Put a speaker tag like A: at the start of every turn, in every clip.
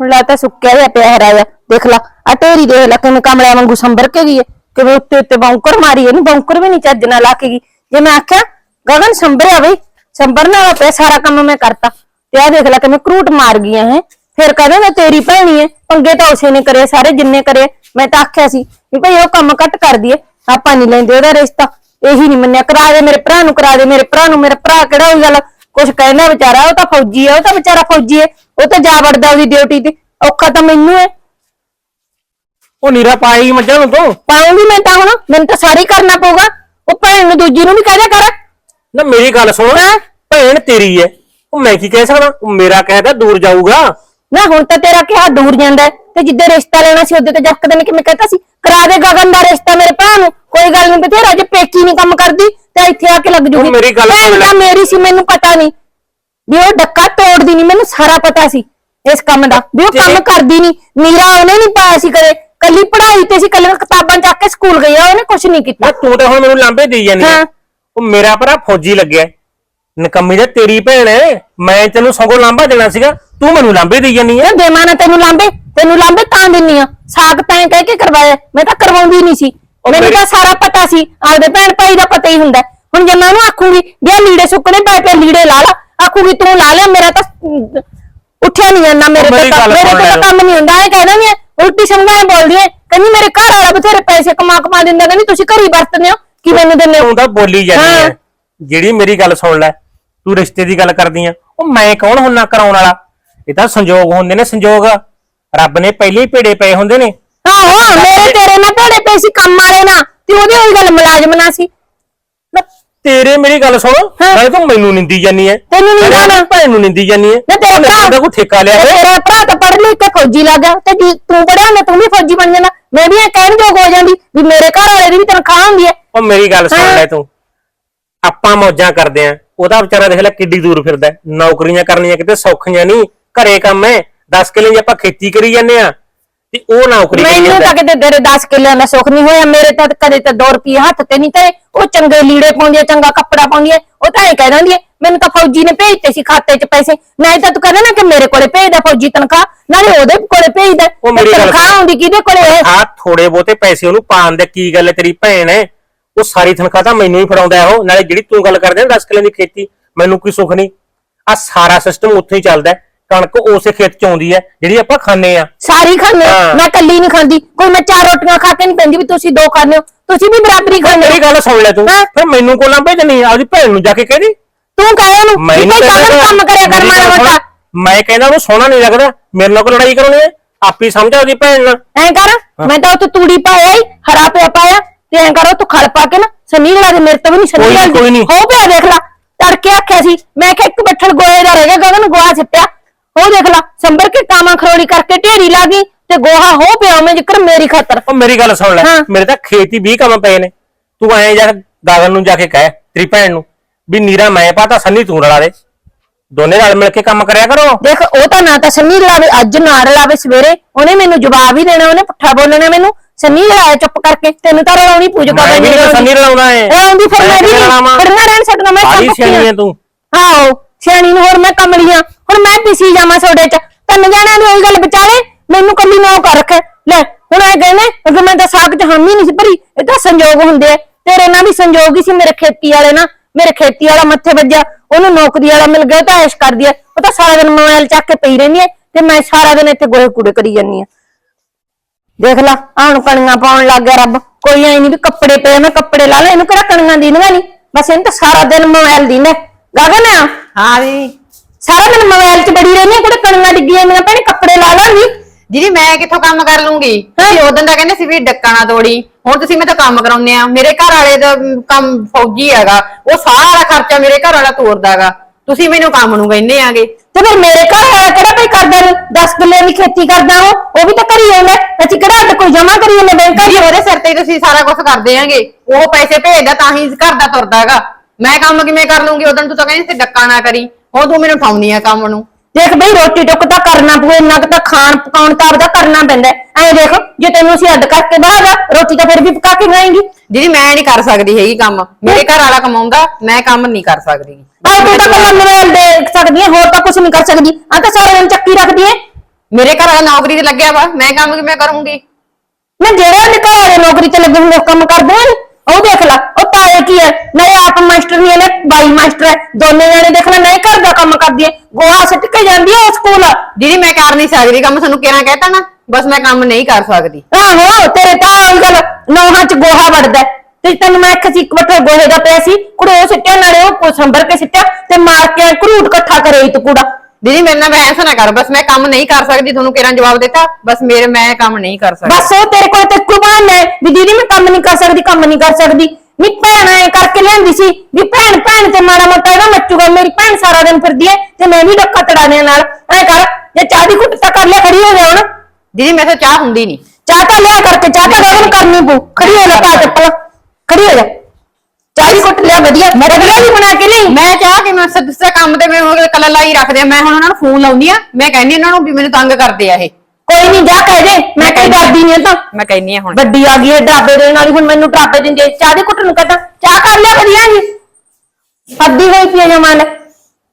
A: ਹੁਣ ਲਾ ਤਾਂ ਸੁੱਕਿਆ ਜਿਹਾ ਪਿਆ ਹੈ ਰਾਜਾ, ਦੇਖ ਲਾ ਆ ਢੇਰੀ ਦੇਖ ਲਾ, ਕਿਵੇਂ ਕਮਲਿਆਂ ਵਾਂਗੂ ਸੰਭਰ ਕੇ ਗਈ ਹੈ, ਕਿਵੇਂ ਉੱਤੇ ਉੱਤੇ ਬੌਂਕਰ ਮਾਰੀ ਇਹਨੂੰ ਬੌਂਕਰ ਵੀ ਨਹੀਂ ਚੱਜ ਨਾਲ ਲਾ ਕੇ ਗਈ। ਜੇ ਮੈਂ ਆਖਿਆ, ਗਗਨ ਸੰਭਰਿਆ ਬਈ, ਸੰਭਰਨਾ ਵਾ ਪਿਆ, ਸਾਰਾ ਕੰਮ ਮੈਂ ਕਰਤਾ। ਤੇ ਆ ਦੇਖ ਲੈ ਕਿਵੇਂ ਕਰੂਟ ਮਾਰ ਗਈਆਂ ਹੈ। ਫਿਰ ਕਹਿੰਦੇ ਮੈਂ ਤੇਰੀ ਭੈਣੀ ਹੈ, ਪੰਗੇ ਤਾਂ ਉਸੇ ਨੇ ਕਰੇ ਸਾਰੇ ਜਿੰਨੇ ਕਰੇ ਮੈਂ ਤਾਂ ਆਖਿਆ ਸੀ ਵੀ ਭਾਈ ਉਹ ਕੰਮ ਘੱਟ ਕਰਦੀ ਦਈਏ, ਆਪਾਂ ਨਹੀਂ ਲੈਂਦੇ ਉਹਦਾ ਰਿਸ਼ਤਾ। ਇਹੀ ਨਹੀਂ ਮੰਨਿਆ, ਕਰਾ ਦੇ ਮੇਰੇ ਭਰਾ ਨੂੰ, ਕਰਾ ਦੇ ਮੇਰੇ ਭਰਾ ਨੂੰ, ਮੇਰਾ ਭਰਾ ਕਿਹੜਾ ਹੋਈ ਗੱਲ ਕੁਛ ਕਹਿੰਦਾ ਵਿਚਾਰਾ ਉਹ ਤਾਂ ਫੌਜੀ ਹੈ ਉਹ ਤਾਂ ਵਿਚਾਰਾ ਫੌਜੀ ਹੈ ਉਹ ਤਾਂ ਜਾ ਵੜਦਾ ਉਹਦੀ ਡਿਊਟੀ ਤੇ। ਔਖਾ ਤਾਂ ਮੈਨੂੰ ਹੈ।
B: ਉਹ ਨੀਰਾ ਪਾਈ ਮੱਝਾਂ ਨੂੰ ਤੂੰ?
A: ਪਾਉਂਗੀ ਮੈਂ ਤਾਂ ਹੁਣ। ਮੈਨੂੰ ਤਾਂ ਸਾਰੀ ਕਰਨਾ ਪਊਗਾ। ਉਹ ਭੈਣ ਨੂੰ ਦੂਜੀ ਨੂੰ ਵੀ ਕਹਿ ਦਿਆ ਕਰ।
B: ਨਾ ਮੇਰੀ ਗੱਲ ਸੁਣ।
A: ਹਾਂ।
B: ਭੈਣ ਤੇਰੀ ਹੈ। ਉਹ ਮੈਂ ਕੀ ਕਹਿ ਸਕਦਾ? ਉਹ ਮੇਰਾ ਕਹਿਦਾ ਦੂਰ ਜਾਊਗਾ।
A: ਨਾ ਹੁਣ ਤਾਂ ਤੇਰਾ ਕਿਹਾ ਦੂਰ ਜਾਂਦਾ ਹੈ, ਤੇ ਜਿੱਦੇ ਰਿਸ਼ਤਾ ਲੈਣਾ ਸੀ ਉਹਦੇ ਤੇ ਜੱਕਦੇ ਨੇ ਕਿਵੇਂ ਕਹਤਾ ਸੀ? ਕਰਾ ਦੇ ਗਗਨ ਦਾ ਰਿਸ਼ਤਾ ਮੇਰੇ ਭਰਾ ਨੂੰ। ਕੋਈ ਗੱਲ ਨਹੀਂ ਬਥੇਰਾ ਜੇ ਪੇਕੀ ਨਹੀਂ ਕੰਮ ਕਰਦੀ ਤਾਂ ਇੱਥੇ ਆ ਕੇ ਲੱਗ ਜੂਗੀ।
B: ਮੇਰੀ ਗੱਲ ਸੁਣ ਲੈ।
A: ਤਾਂ ਮੇਰੀ ਸੀ ਮੈਨੂੰ ਪਤਾ ਨਹੀਂ ਵੀ ਉਹ ਡੱਕਾ ਤੋੜਦੀ ਨਹੀਂ ਮੈਨੂੰ ਸਾਰਾ ਪਤਾ ਸੀ ਇਸ ਕੰਮ ਦਾ। ਵੀ ਉਹ ਕੰਮ ਕਰਦੀ ਨਹੀਂ ਨੀਰਾ ਉਹਨੇ ਨਹੀਂ ਪਾਇਆ ਸੀ ਕਰੇ ਕੱਲੀ ਪੜ੍ਹਾਈ ਤੇ ਸੀ ਕੱਲੀਆਂ ਕਿਤਾਬਾਂ ਚੱਕ ਕੇ ਸਕੂਲ ਗਈ ਆ ਉਹਨੇ ਕੁਝ ਨਹੀਂ ਕੀਤਾ।
B: ਤੂੰ ਤੇ ਹੁਣ ਮੈਨੂੰ ਲਾਂਬੇ ਦੇਈ ਜਾਂਦੀ ਹੈ
A: ਹਾਂ।
B: ਉਹ ਮੇਰਾ ਭਰਾ ਫੌਜੀ ਲੱਗਿਆ। ਹੈ। ਨਕੰਮੀ ਦਾ ਤੇਰੀ ਭੈਣ ਹੈ। ਮੈਂ ਤੈਨੂੰ ਸਗੋਂ ਲਾਂਬਾ ਦੇਣਾ ਸੀਗਾ। ਤੂੰ ਮੈਨੂੰ ਲਾਂਬੇ ਦੇਈ ਹੈ
A: ਇਹ ਦੇਵਾਂ ਨਾ ਤੈਨੂੰ ਲਾਂਬੇ ਤੈਨੂੰ ਲਾਂਬੇ ਤਾਂ ਦਿੰਨੀ ਆ। ਸਾਗ ਤੈਂ ਕਹਿ ਕੇ ਕਰਵਾਇਆ ਮੈਂ ਤਾਂ ਕਰਵਾਉਂਦੀ ਨਹੀਂ ਸੀ। ਮੈਨੂੰ ਤਾਂ ਸਾਰਾ ਪਤਾ ਸੀ ਆਪਦੇ ਭੈਣ ਭਾਈ ਦਾ ਪਤਾ ਹੀ ਹੁੰਦਾ। ਹੁਣ ਜੇ ਮੈਂ ਉਹਨੂੰ ਆਖੂੰਗੀ ਵੀ ਲੀੜੇ ਸੁੱਕਣੇ ਪਏ ਪਏ ਲੀੜੇ ਲਾ ਲਾ। ਆਖੂਗੀ ਤੂੰ ਲਾ ਲਿਆ ਮੇਰਾ ਤਾਂ ਉੱਠਿਆ ਨਹੀਂ ਜਾਂਦਾ ਮੇਰੇ ਤੋਂ
B: ਮੇਰੀ
A: ਤਾਂ-। ਕੰਮ ਨਹੀਂ ਹੁੰਦਾ ਇਹ ਕਹਿਣਾ ਨਹੀਂ ਉਲਟੀ ਸਮਝਾਏ ਬੋਲਦੀ ਹੈ ਕਹਿੰਦੀ ਮੇਰੇ ਘਰ ਵਾਲਾ ਬਥੇਰੇ ਪੈਸੇ ਕਮਾ ਕਮਾ ਦਿੰਦਾ ਕਹਿੰਦੀ ਤੁਸੀਂ ਘਰ ਹੀ ਵਰਤਦੇ ਹੋ ਕੀ ਮੈਨੂੰ ਦਿੰਦੇ ਹੋ?
B: ਤੂੰ ਬੋਲੀ ਜਾਂਦੀ।
A: ਹੈ।
B: ਜਿਹੜੀ ਮੇਰੀ ਗੱਲ ਸੁਣ ਲੈ ਤੂੰ ਰਿਸ਼ਤੇ ਦੀ ਗੱਲ ਕਰਦੀ ਆ। ਉਹ ਮੈਂ ਕੌਣ ਹੁੰਨਾ ਕਰਾਉਣ ਵਾਲਾ? ਇਹ ਤਾਂ ਸੰਜੋਗ ਹੁੰਦੇ ਨੇ ਸੰਜੋਗ। ਰੱਬ ਨੇ ਪਹਿਲੇ ਹੀ ਭੇੜੇ ਪਏ ਹੁੰਦੇ ਨੇ।
A: ਆਹੋ ਮੇਰੇ ਤੇਰੇ ਨਾਲ ਭੜੇ ਪਏ ਸੀ ਕੰਮ ਵਾਲੇ ਨਾਲ ਤੇ ਉਹਦੀ ਉਹੀ ਗੱਲ ਮੁਲਾਜ਼ਮ ਨਾਲ ਸੀ।
B: ਨਾ ਤੇਰੇ ਮੇਰੀ ਗੱਲ ਸੁਣ। ਨਾਲੇ ਤੂੰ ਮੈਨੂੰ ਨਿੰਦੀ ਜਾਨੀ ਹੈ
A: ਤੈਨੂੰ ਨੀ
B: ਨਾਲੇ
A: ਜਾਣਾ।
B: ਭੈਣ ਨੂੰ ਨਿੰਦੀ ਜਾਨੀ ਹੈ
A: ਨਾ ਤੇਰਾ ਭਰਾ
B: ਉਹਦਾ ਕੋਈ ਠੇਕਾ ਲਿਆ ਹੋਇਆ।
A: ਤੇਰਾ ਭਰਾ ਤਾਂ ਪੜ੍ਹ ਲਿਖ ਕੇ ਫੌਜੀ ਲੱਗ ਗਿਆ। ਤੇ ਜੀ ਤੂੰ ਪੜਿਆ ਹੁੰਦਾ ਤੂੰ ਵੀ ਫੌਜੀ ਬਣ ਜਾਣਾ ਮੈਂ ਵੀ ਇਹ ਕਹਿਣ ਯੋਗ ਹੋ ਜਾਂਦੀ ਵੀ ਮੇਰੇ ਘਰ ਵਾਲੇ ਦੀ ਵੀ ਤਨਖਾਹ ਹੁੰਦੀ ਹੈ
B: ਉਹ ਮੇਰੀ ਗੱਲ ਸੁਣ। ਲੈ ਤੂੰ। ਆਪਾਂ ਮੌਜਾਂ ਕਰਦੇ ਆਂ। ਉਹਦਾ ਵਿਚਾਰਾ ਦੇਖ ਲੈ ਕਿੱਡੀ ਦੂਰ ਫਿਰਦਾ। ਨੌਕਰੀਆਂ ਕਰਨੀਆਂ ਕਿਤੇ ਸੌਖੀਆਂ ਨਹੀਂ। ਘਰੇ ਕੰਮ ਹੈ 10 ਕਿੱਲੇ ਜੇ ਆਪਾਂ ਖੇਤੀ ਕਰੀ ਜਾਂਦੇ ਆ ਤੇ ਉਹ ਨੌਕਰੀ ਕਰੀ
A: ਮੈਨੂੰ
B: ਜਾਂਦਾ
A: ਤਾਂ ਕਿਤੇ ਤੇਰੇ 10 ਕਿੱਲਿਆਂ ਦਾ ਸੁੱਖ ਨਹੀਂ ਹੋਇਆ ਮੇਰੇ ਤਾਂ ਕਦੇ ਤਾਂ 2 ਰੁਪਏ ਹੱਥ ਤੇ ਨਹੀਂ ਤੇਰੇ ਉਹ ਚੰਗੇ ਲੀੜੇ ਪਾਉਂਦੀ ਹੈ ਚੰਗਾ ਕੱਪੜਾ ਪਾਉਂਦੀ ਹੈ ਉਹ ਤਾਂ ਐ ਕਹਿ ਦਿੰਦੀ ਹੈ ਮੈਨੂੰ ਤਾਂ ਫੌਜੀ ਨੇ ਭੇਜਤੇ ਸੀ ਖਾਤੇ 'ਚ ਪੈਸੇ ਨਹੀਂ ਤਾਂ ਤੂੰ ਕਹਿੰਦਾ ਨਾ ਕਿ ਮੇਰੇ ਕੋਲੇ ਭੇਜਦਾ ਫੌਜੀ ਤਨਖਾਹ ਨਾਲੇ ਉਹਦੇ ਕੋਲੇ ਭੇਜਦਾ
B: ਉਹ ਮੇਰੀ
A: ਤੇ
B: ਗੱਲ
A: ਤਨਖਾਹ
B: ਸੁਣ।
A: ਆਉਂਦੀ ਕਿਹਦੇ ਕੋਲੇ ਹੈ
B: ਆ ਥੋੜੇ ਬਹੁਤੇ ਪੈਸੇ ਉਹਨੂੰ ਪਾਣ ਦੇ ਕੀ ਗੱਲ ਹੈ ਤੇਰੀ ਭੈਣ ਹੈ ਉਹ ਸਾਰੀ ਤਨਖਾਹ ਤਾਂ ਮੈਨੂੰ ਹੀ ਫੜਾਉਂਦਾ ਹੈ ਉਹ ਨਾਲੇ ਜਿਹੜੀ ਤੂੰ ਗੱਲ ਕਰਦੇ ਨਾ 10 ਕਿੱਲੇ ਦੀ ਖੇਤੀ ਮੈਨੂੰ ਕੋਈ ਸੁੱਖ ਨਹੀਂ ਆ ਸਾਰਾ ਸਿਸਟਮ ਉੱਥੇ ਹੀ ਚੱਲਦਾ ਹੈ। ਕਣਕ ਉਸੇ ਖੇਤ ਚ ਆਉਂਦੀ ਹੈ ਜਿਹੜੀ ਆਪਾਂ ਖਾਂਦੇ ਆ
A: ਸਾਰੀ ਖਾਂਦੇ ਹੋ। ਮੈਂ ਕੱਲੀ ਨਹੀਂ ਖਾਂਦੀ। ਕੋਈ ਮੈਂ ਚਾਰ ਰੋਟੀਆਂ ਖਾ ਕੇ ਨਹੀਂ ਪੈਂਦੀ ਵੀ ਤੁਸੀਂ ਦੋ ਖਾਂਦੇ ਹੋ। ਤੁਸੀਂ ਵੀ ਬਰਾਬਰੀ ਖਾਂਦੇ
B: ਮੇਰੀ
A: ਹੋ
B: ਗੱਲ ਸੁਣ ਲੈ ਤੂੰ।
A: ਹਾਂ।
B: ਫਿਰ ਮੈਨੂੰ ਕੋਲਾਂ ਭੇਜਣੀ ਆਪਦੀ ਭੈਣ ਨੂੰ ਜਾ ਕੇ ਕਹਿ ਦੀ।
A: ਤੂੰ ਕਹੇ ਉਹਨੂੰ ਵੀ ਭਾਈ
B: ਕਹਿੰਦਾ
A: ਕੰਮ ਕਰਿਆ ਕਰ
B: ਮੇਰੀ
A: ਮਾੜਾ
B: ਗੱਲ ਸੁਣ,
A: ਮੋਟਾ।
B: ਮੈਂ ਕਹਿੰਦਾ ਉਹਨੂੰ ਸੋਹਣਾ ਨਹੀਂ ਲੱਗਦਾ। ਮੇਰੇ ਨਾਲ ਕੋ ਲੜਾਈ ਕਰਾਉਣੀ ਹੈ? ਆਪੀ ਸਮਝਾ ਉਹਦੀ ਭੈਣ ਨਾਲ।
A: ਐਂ ਕਰ ਮੈਂ ਤਾਂ ਉੱਥੇ ਤੂੜੀ ਪਾਇਆ ਹੀ ਹਰਾ ਪਿਆ ਪਾਇਆ ਤੇ ਐਂ ਕਰ ਉਹ ਤੂੰ ਖਲ ਪਾ ਕੇ ਨਾ ਸਨੀ ਲਾ ਦੇ ਮੇਰੇ ਤੋਂ ਵੀ ਨਹੀਂ ਸਨੀ
B: ਕੋਈ ਨੀ, ਕੋਈ।
A: ਹੋ ਪਿਆ ਦੇਖ ਲੈ ਤੜਕੇ ਆਖਿਆ ਸੀ ਮੈਂ ਕਿਹਾ ਇੱਕ ਬੱਠਲ ਗੋਹੇ ਦਾ ਰਹਿ ਗਿਆ ਗਗਨ ਗੋਹਾ ਸਿੱਟਿਆ। ਉਹ ਦੇਖ ਲੈ ਸੰਭਰ ਕੇ ਕਾਮਾ ਖਰੋੜੀ ਕਰਕੇ ਢੇਰੀ ਲਾ ਗਈ ਤੇ ਗੋਹਾ ਹੋ ਪਿਆ ਮੈਂ ਜਿਕਰ ਮੇਰੀ ਖਾਤਰ।
B: ਉਹ ਮੇਰੀ ਗੱਲ ਸੁਣ ਲੈ
A: ਹਾਂ।
B: ਮੇਰੇ ਤਾਂ ਖੇਤ 20 ਕੰਮ ਪਏ ਨੇ। ਤੂੰ ਐਂ ਜਾ ਗਾਗਨ ਨੂੰ ਜਾ ਕੇ ਕਹਿ ਤੇਰੀ ਭੈਣ ਨੂੰ ਵੀ ਨੀਰਾ ਮੈਂ ਪਾਤਾ ਸੰਨੀ ਤੂੰ ਰਲਾ ਦੇ। ਦੋਨੇ ਰਲ ਮਿਲ ਕੇ ਕੰਮ ਕਰਿਆ ਕਰੋ।
A: ਦੇਖ ਉਹ ਤਾਂ ਨਾ ਤਾਂ ਸੰਨੀ ਲਾਵੇ ਅੱਜ ਨਾ ਲਾਵੇ ਸਵੇਰੇ। ਉਹਨੇ ਮੈਨੂੰ ਜਵਾਬ ਹੀ ਦੇਣਾ ਉਹਨੇ ਪੁੱਠਾ ਬੋਲਣਾ ਮੈਨੂੰ। ਸੰਨੀ ਲਾਇਆ ਚੁੱਪ ਕਰਕੇ ਤੈਨੂੰ ਤਾਂ ਰਲਾਉਣੀ ਪੂਜ
B: ਮੈਂ ਵੀ ਨਹੀਂ ਸੰਨੀ ਰਲਾਉਣਾ ਹੈ
A: ਇਹ ਆਉਂਦੀ ਫਿਰ ਮੈਂ ਵੀ
B: ਰਲਾਵਾਂ।
A: ਫਿਰ ਮੈਂ ਰਹਿਣ ਸਕਦਾ ਮੈਂ ਕੰਮ
B: ਸਿਆਣੀ ਹੈ ਤੂੰ।
A: ਆਹੋ ਸਿਆਣੀ ਨੂੰ ਹੋਰ ਮੈਂ ਕਮਲੀਆਂ ਹੁਣ ਮੈਂ ਪਿਸੀ ਜਾਵਾਂ ਤੁਹਾਡੇ ਚ। ਤੈਨੂੰ ਜਣਿਆਂ ਦੀ ਉਹੀ ਗੱਲ ਵਿਚਾਰੇ ਮੈਨੂੰ ਕੱਲੀ ਨਾ ਕਰ ਰੱਖੇ। ਲੈ, ਹੁਣ ਇਹ ਕਹਿੰਦੇ ਕਿ ਮੈਂ ਤਾਂ ਸਾਗ ਚ ਹਾਮੀ ਨਹੀਂ ਸੀ ਭਰੀ। ਇਹ ਤਾਂ ਸੰਜੋਗ ਹੁੰਦੇ ਆ। ਤੇਰੇ ਨਾਲ ਵੀ ਸੰਜੋਗ ਹੀ ਸੀ ਮੇਰੇ ਖੇਤੀ ਵਾਲੇ ਨਾ ਮੇਰੇ ਖੇਤੀ ਵਾਲਾ ਮੱਥੇ ਵੱਜਿਆ। ਉਹਨੂੰ ਨੌਕਰੀ ਵਾਲਾ ਮਿਲ ਗਿਆ, ਉਹ ਤਾਂ ਐਸ਼ ਕਰਦੀ ਐ ਉਹ ਤਾਂ ਸਾਰਾ ਦਿਨ ਮੋਬਾਈਲ ਚੱਕ ਕੇ ਪਈ ਰਹਿੰਦੀ ਐ ਤੇ ਮੈਂ ਸਾਰਾ ਦਿਨ ਇੱਥੇ ਗੋਹੇ ਕੂੜੇ ਕਰੀ ਜਾਂਦੀ ਆ। ਦੇਖ ਲਾ ਆਣ ਕਣੀਆਂ ਪਾਉਣ ਲੱਗ ਗਿਆ ਰੱਬ। ਕੋਈ ਐ ਨਹੀਂ ਵੀ ਕੱਪੜੇ ਪਏ ਮੈਂ ਕੱਪੜੇ ਲਾ ਲੈ ਇਹਨੂੰ ਕਿਹੜਾ ਕਣੀਆਂ ਦੀਨੀਆਂ ਨਹੀਂ ਬਸ ਇਹਨੂੰ ਤਾਂ ਸਾਰਾ ਦਿਨ ਮੋਬਾਈਲ ਦੀਨਾ। ਗਗਨ ਆ?
C: ਹਾਂ ਜੀ।
A: ਸਾਰਾ ਦਿਨ ਮੋਬਾਈਲ 'ਚ ਬੜੀ ਰਹਿੰਦੀ ਆ ਕੁੜੇ ਕਣੀਆਂ ਡਿੱਗੀਆਂ ਮੇਰਾ ਭੈਣੇ ਕੱਪੜੇ ਲਾ ਲਾਂਗੀ।
C: ਦੀਦੀ ਮੈਂ ਕਿੱਥੋਂ ਕੰਮ ਕਰ ਲੂੰਗੀ? ਤੁਸੀਂ ਉਦੋਂ ਦਾ ਕਹਿੰਦੇ ਸੀ ਵੀ ਡੱਕਾ ਨਾ ਤੋੜੀ। ਹੁਣ ਤੁਸੀਂ ਮੇਰੇ ਤੋਂ ਕੰਮ ਕਰਾਉਂਦੇ ਆ। ਮੇਰੇ ਘਰ ਵਾਲੇ ਦਾ ਅਮ, ਕੰਮ ਫੌਜੀ ਹੈਗਾ। ਉਹ ਸਾਰਾ ਖਰਚਾ ਮੇਰੇ ਘਰ ਵਾਲਾ ਤੋਰਦਾਗਾ ਤੁਸੀਂ ਮੈਨੂੰ ਕੰਮ ਨੂੰ ਕਹਿੰਦੇ ਆਗੇ।
A: ਤੇ ਫਿਰ ਮੇਰੇ ਘਰ ਵਾਲਾ ਕਿਹੜਾ ਕੋਈ ਕਰਦਾ ਨਹੀਂ 10 ਕਿੱਲੇ ਦੀ ਖੇਤੀ ਕਰਦਾ ਉਹ। ਉਹ ਵੀ ਤਾਂ ਕਰੀ ਜਾਂਦਾ ਅਸੀਂ ਕਿਹੜਾ ਅੱਜ ਕੋਈ ਜਮਾ ਕਰੀ ਜਾਂਦੇ ਬੈਂਕਾਂ
C: ਜੀ
A: 'ਚ
C: ਉਹਦੇ ਸਿਰ ਤੇ ਹੀ ਤੁਸੀਂ ਸਾਰਾ ਕੁਝ ਕਰਦੇ ਆਂਗੇ। ਉਹ ਪੈਸੇ ਭੇਜਦਾ ਤਾਂ ਹੀ ਘਰ ਦਾ ਤੁਰਦਾਗਾ ਮੈਂ ਕੰਮ ਕਿਵੇਂ ਕਰ ਲੂੰਗੀ? ਉਦੋਂ ਤੂੰ ਤਾਂ ਕਹਿੰਦੀ ਸੀ ਡੱਕਾ ਨਾ ਕਰੀ। ਹੁਣ ਤੂੰ ਮੈਨੂੰ ਠਾਉਣੀ ਆ ਕੰਮ ਨੂੰ।
A: ਦੇਖ ਬਈ ਰੋਟੀ ਟੁੱਕ ਤਾਂ ਕਰਨਾ ਪਊ ਇੰਨਾ ਕੁ ਤਾਂ ਖਾਣ ਪਕਾਉਣ ਤਾਂ ਆਪਦਾ ਕਰਨਾ ਪੈਂਦਾ ਐ ਦੇਖ ਜੇ ਤੈਨੂੰ ਅਸੀਂ ਅੱਡ ਕਰਕੇ ਬਾਹਰ ਰੋਟੀ ਤਾਂ ਫਿਰ ਵੀ ਪਕਾ ਕੇ ਖਾਏਂਗੀ।
C: ਦੀਦੀ ਮੈਂ ਨਹੀਂ ਕਰ ਸਕਦੀ ਹੈਗੀ ਕੰਮ। ਮੇਰੇ ਘਰ ਵਾਲਾ ਕਮਾਉਂਦਾ ਮੈਂ ਕੰਮ ਨਹੀਂ ਕਰ ਸਕਦੀ।
A: ਆ ਤੂੰ ਤਾਂ ਕੱਲਾ ਮੋਬਾਈਲ ਦੇਖ ਸਕਦੀ ਹੈ ਹੋਰ ਤਾਂ ਕੁਝ ਨਹੀਂ ਕਰ ਸਕਦੀ। ਆ ਤਾਂ ਸਾਰਾ ਦਿਨ ਚੱਕੀ ਰੱਖਦੀ ਹੈ
C: ਮੇਰੇ ਘਰ ਵਾਲਾ ਨੌਕਰੀ ਤੇ ਲੱਗਿਆ ਵਾ ਮੈਂ ਕੰਮ ਕਿਵੇਂ ਕਰੂੰਗੀ?
A: ਨਾ ਜਿਹੜੇ ਉਹਦੇ ਘਰ ਵਾਲੇ ਨੌਕਰੀ ਤੇ ਲੱਗੇ ਹੁੰਦੇ ਉਹ ਕੰਮ ਕਰਦੇ ਨੀ। ਉਹ ਦੇਖ ਲੈ ਉਹ ਤਾਏ ਕੀ ਹੈ ਨਹੀਂ ਆਪ ਮਾਸਟਰ ਨਹੀਂ ਇਹਨੇ ਬਾਈ ਮਾਸਟਰ ਹੈ ਦੋਨੇ ਜਣੇ ਦੇਖ ਲੈ ਨਹੀਂ ਘਰ ਦਾ ਕੰਮ ਕਰਦੀ ਹੈ ਗੋਹਾ ਸਿੱਟ ਕੇ ਜਾਂਦੀ ਹੈ ਉਹ ਸਕੂਲ?
C: ਦੀਦੀ ਮੈਂ ਕਰ ਨਹੀਂ ਸਕਦੀ ਕੰਮ ਤੁਹਾਨੂੰ ਕਿਹਨਾਂ ਕਹਿਤਾ ਨਾ? ਬਸ ਮੈਂ ਕੰਮ ਨਹੀਂ ਕਰ ਸਕਦੀ।
A: ਆਹੋ ਤੇਰੇ ਤਾਂ ਉਹੀ ਗੱਲ ਨੌਹਾਂ ਚ ਗੋਹਾ ਵੜਦਾ ਹੈ। ਤੇ ਤੈਨੂੰ ਮੈਂ ਇੱਕ ਸੀ ਇੱਕ ਬੱਠਾ ਗੋਹੇ ਦਾ ਪਿਆ ਸੀ ਕੁੜੇ ਉਹ ਸਿੱਟਿਆ ਨਾਲੇ ਉਹ ਸੰਭਰ ਕੇ ਸਿੱਟਿਆ ਤੇ ਮਾਰ ਕੇ ਘਰੂਟ ਇਕੱਠਾ ਕਰੇ ਤੂੰ ਕੂੜਾ।
C: ਦੀਦੀ ਮੇਰੇ ਨਾਲ ਬਹਿਸ ਨਾ ਕਰ ਬਸ ਮੈਂ ਕੰਮ ਨਹੀਂ ਕਰ ਸਕਦੀ ਤੁਹਾਨੂੰ ਕਿਹਨਾਂ ਜਵਾਬ ਦਿੱਤਾ? ਬਸ ਮੇਰੇ ਮੈਂ ਕੰਮ ਨਹੀਂ ਕਰ ਸਕਦੀ।
A: ਬਸ ਉਹ ਤੇਰੇ ਕੋਲ ਤੇ ਕੋਈ ਬਹਾਨਾ ਹੈ ਵੀ ਦੀਦੀ ਮੈਂ ਕੰਮ ਨਹੀਂ ਕਰ ਸਕਦੀ ਕੰਮ ਨਹੀਂ ਕਰ ਸਕਦੀ। ਨੀ ਭੈਣ ਐ ਕਰਕੇ ਲਿਆਂਦੀ ਸੀ ਵੀ ਭੈਣ ਭੈਣ ਤੇ ਮਾੜਾ ਮੋਟਾ ਇਹਦਾ ਮੱਚੂਗਾ ਮੇਰੀ ਭੈਣ ਸਾਰਾ ਦਿਨ ਫਿਰਦੀ ਐ ਤੇ ਮੈਂ ਵੀ ਡੱਕਾ ਤੜਾਣੇ ਨਾਲ। ਐ ਕਰ ਜੇ ਚਾਹ ਦੀ ਘੁੱਟ ਤਾਂ ਕਰ ਲਿਆ ਖੜੀ ਹੋ ਜਾ ਹੁਣ।
C: ਦੀਦੀ ਮੇਰੇ ਤੋਂ ਚਾਹ ਹੁੰਦੀ ਨਹੀਂ
A: ਚਾਹ ਤਾਂ ਲਿਆ ਕਰਕੇ ਚਾਹ ਤਾਂ ਗਰਮ ਕਰਨੀ ਪਊ। ਖੜੀ ਹੋ ਜਾ ਪਾ ਚੱਪਲ ਖੜੀ ਹੋ ਜਾ। ਚਾਹ ਦੀ ਘੁੱਟ ਲਿਆ ਵਧੀਆ। ਵਧੀਆ ਵੀ ਬਣਾ ਕੇ ਲਈ।
C: ਮੈਂ ਚਾਹ ਕਿ ਮੈਂ ਦੂਸਰੇ ਕੰਮ ਤੇ ਮੈਂ ਕਲਰ ਲਾਈ ਰੱਖਦੇ ਆ। ਮੈਂ ਹੁਣ ਉਹਨਾਂ ਨੂੰ ਫੋਨ ਲਾਉਂਦੀ ਆ। ਮੈਂ ਕਹਿੰਦੀ ਉਹਨਾਂ ਨੂੰ ਵੀ ਮੈਨੂੰ ਤੰਗ ਕਰਦੇ ਆ ਇਹ।
A: ਕੋਈ ਨਹੀਂ ਜਾ ਕਹਿ ਦੇ। ਮੈਂ ਕੋਈ ਡਰਦੀ ਨਹੀਂ ਤਾਂ।
C: ਮੈਂ ਕਹਿੰਦੀ ਆ ਹੁਣ।
A: ਵੱਡੀ ਆ ਗਈ ਹੈ ਡਰਾਬੇ ਦੇਣ ਵਾਲੀ। ਹੁਣ ਮੈਨੂੰ ਡਰਾਬੇ ਦਿੰਦੀ। ਚਾਹ ਦੀ ਘੁੱਟ ਨੂੰ ਕਹਤਾ ਚਾਹ ਕਰ ਲਿਆ ਵਧੀਆ ਜੀ। ਅੱਧੀ ਹੋਈ ਪਈ ਜਮਾਨ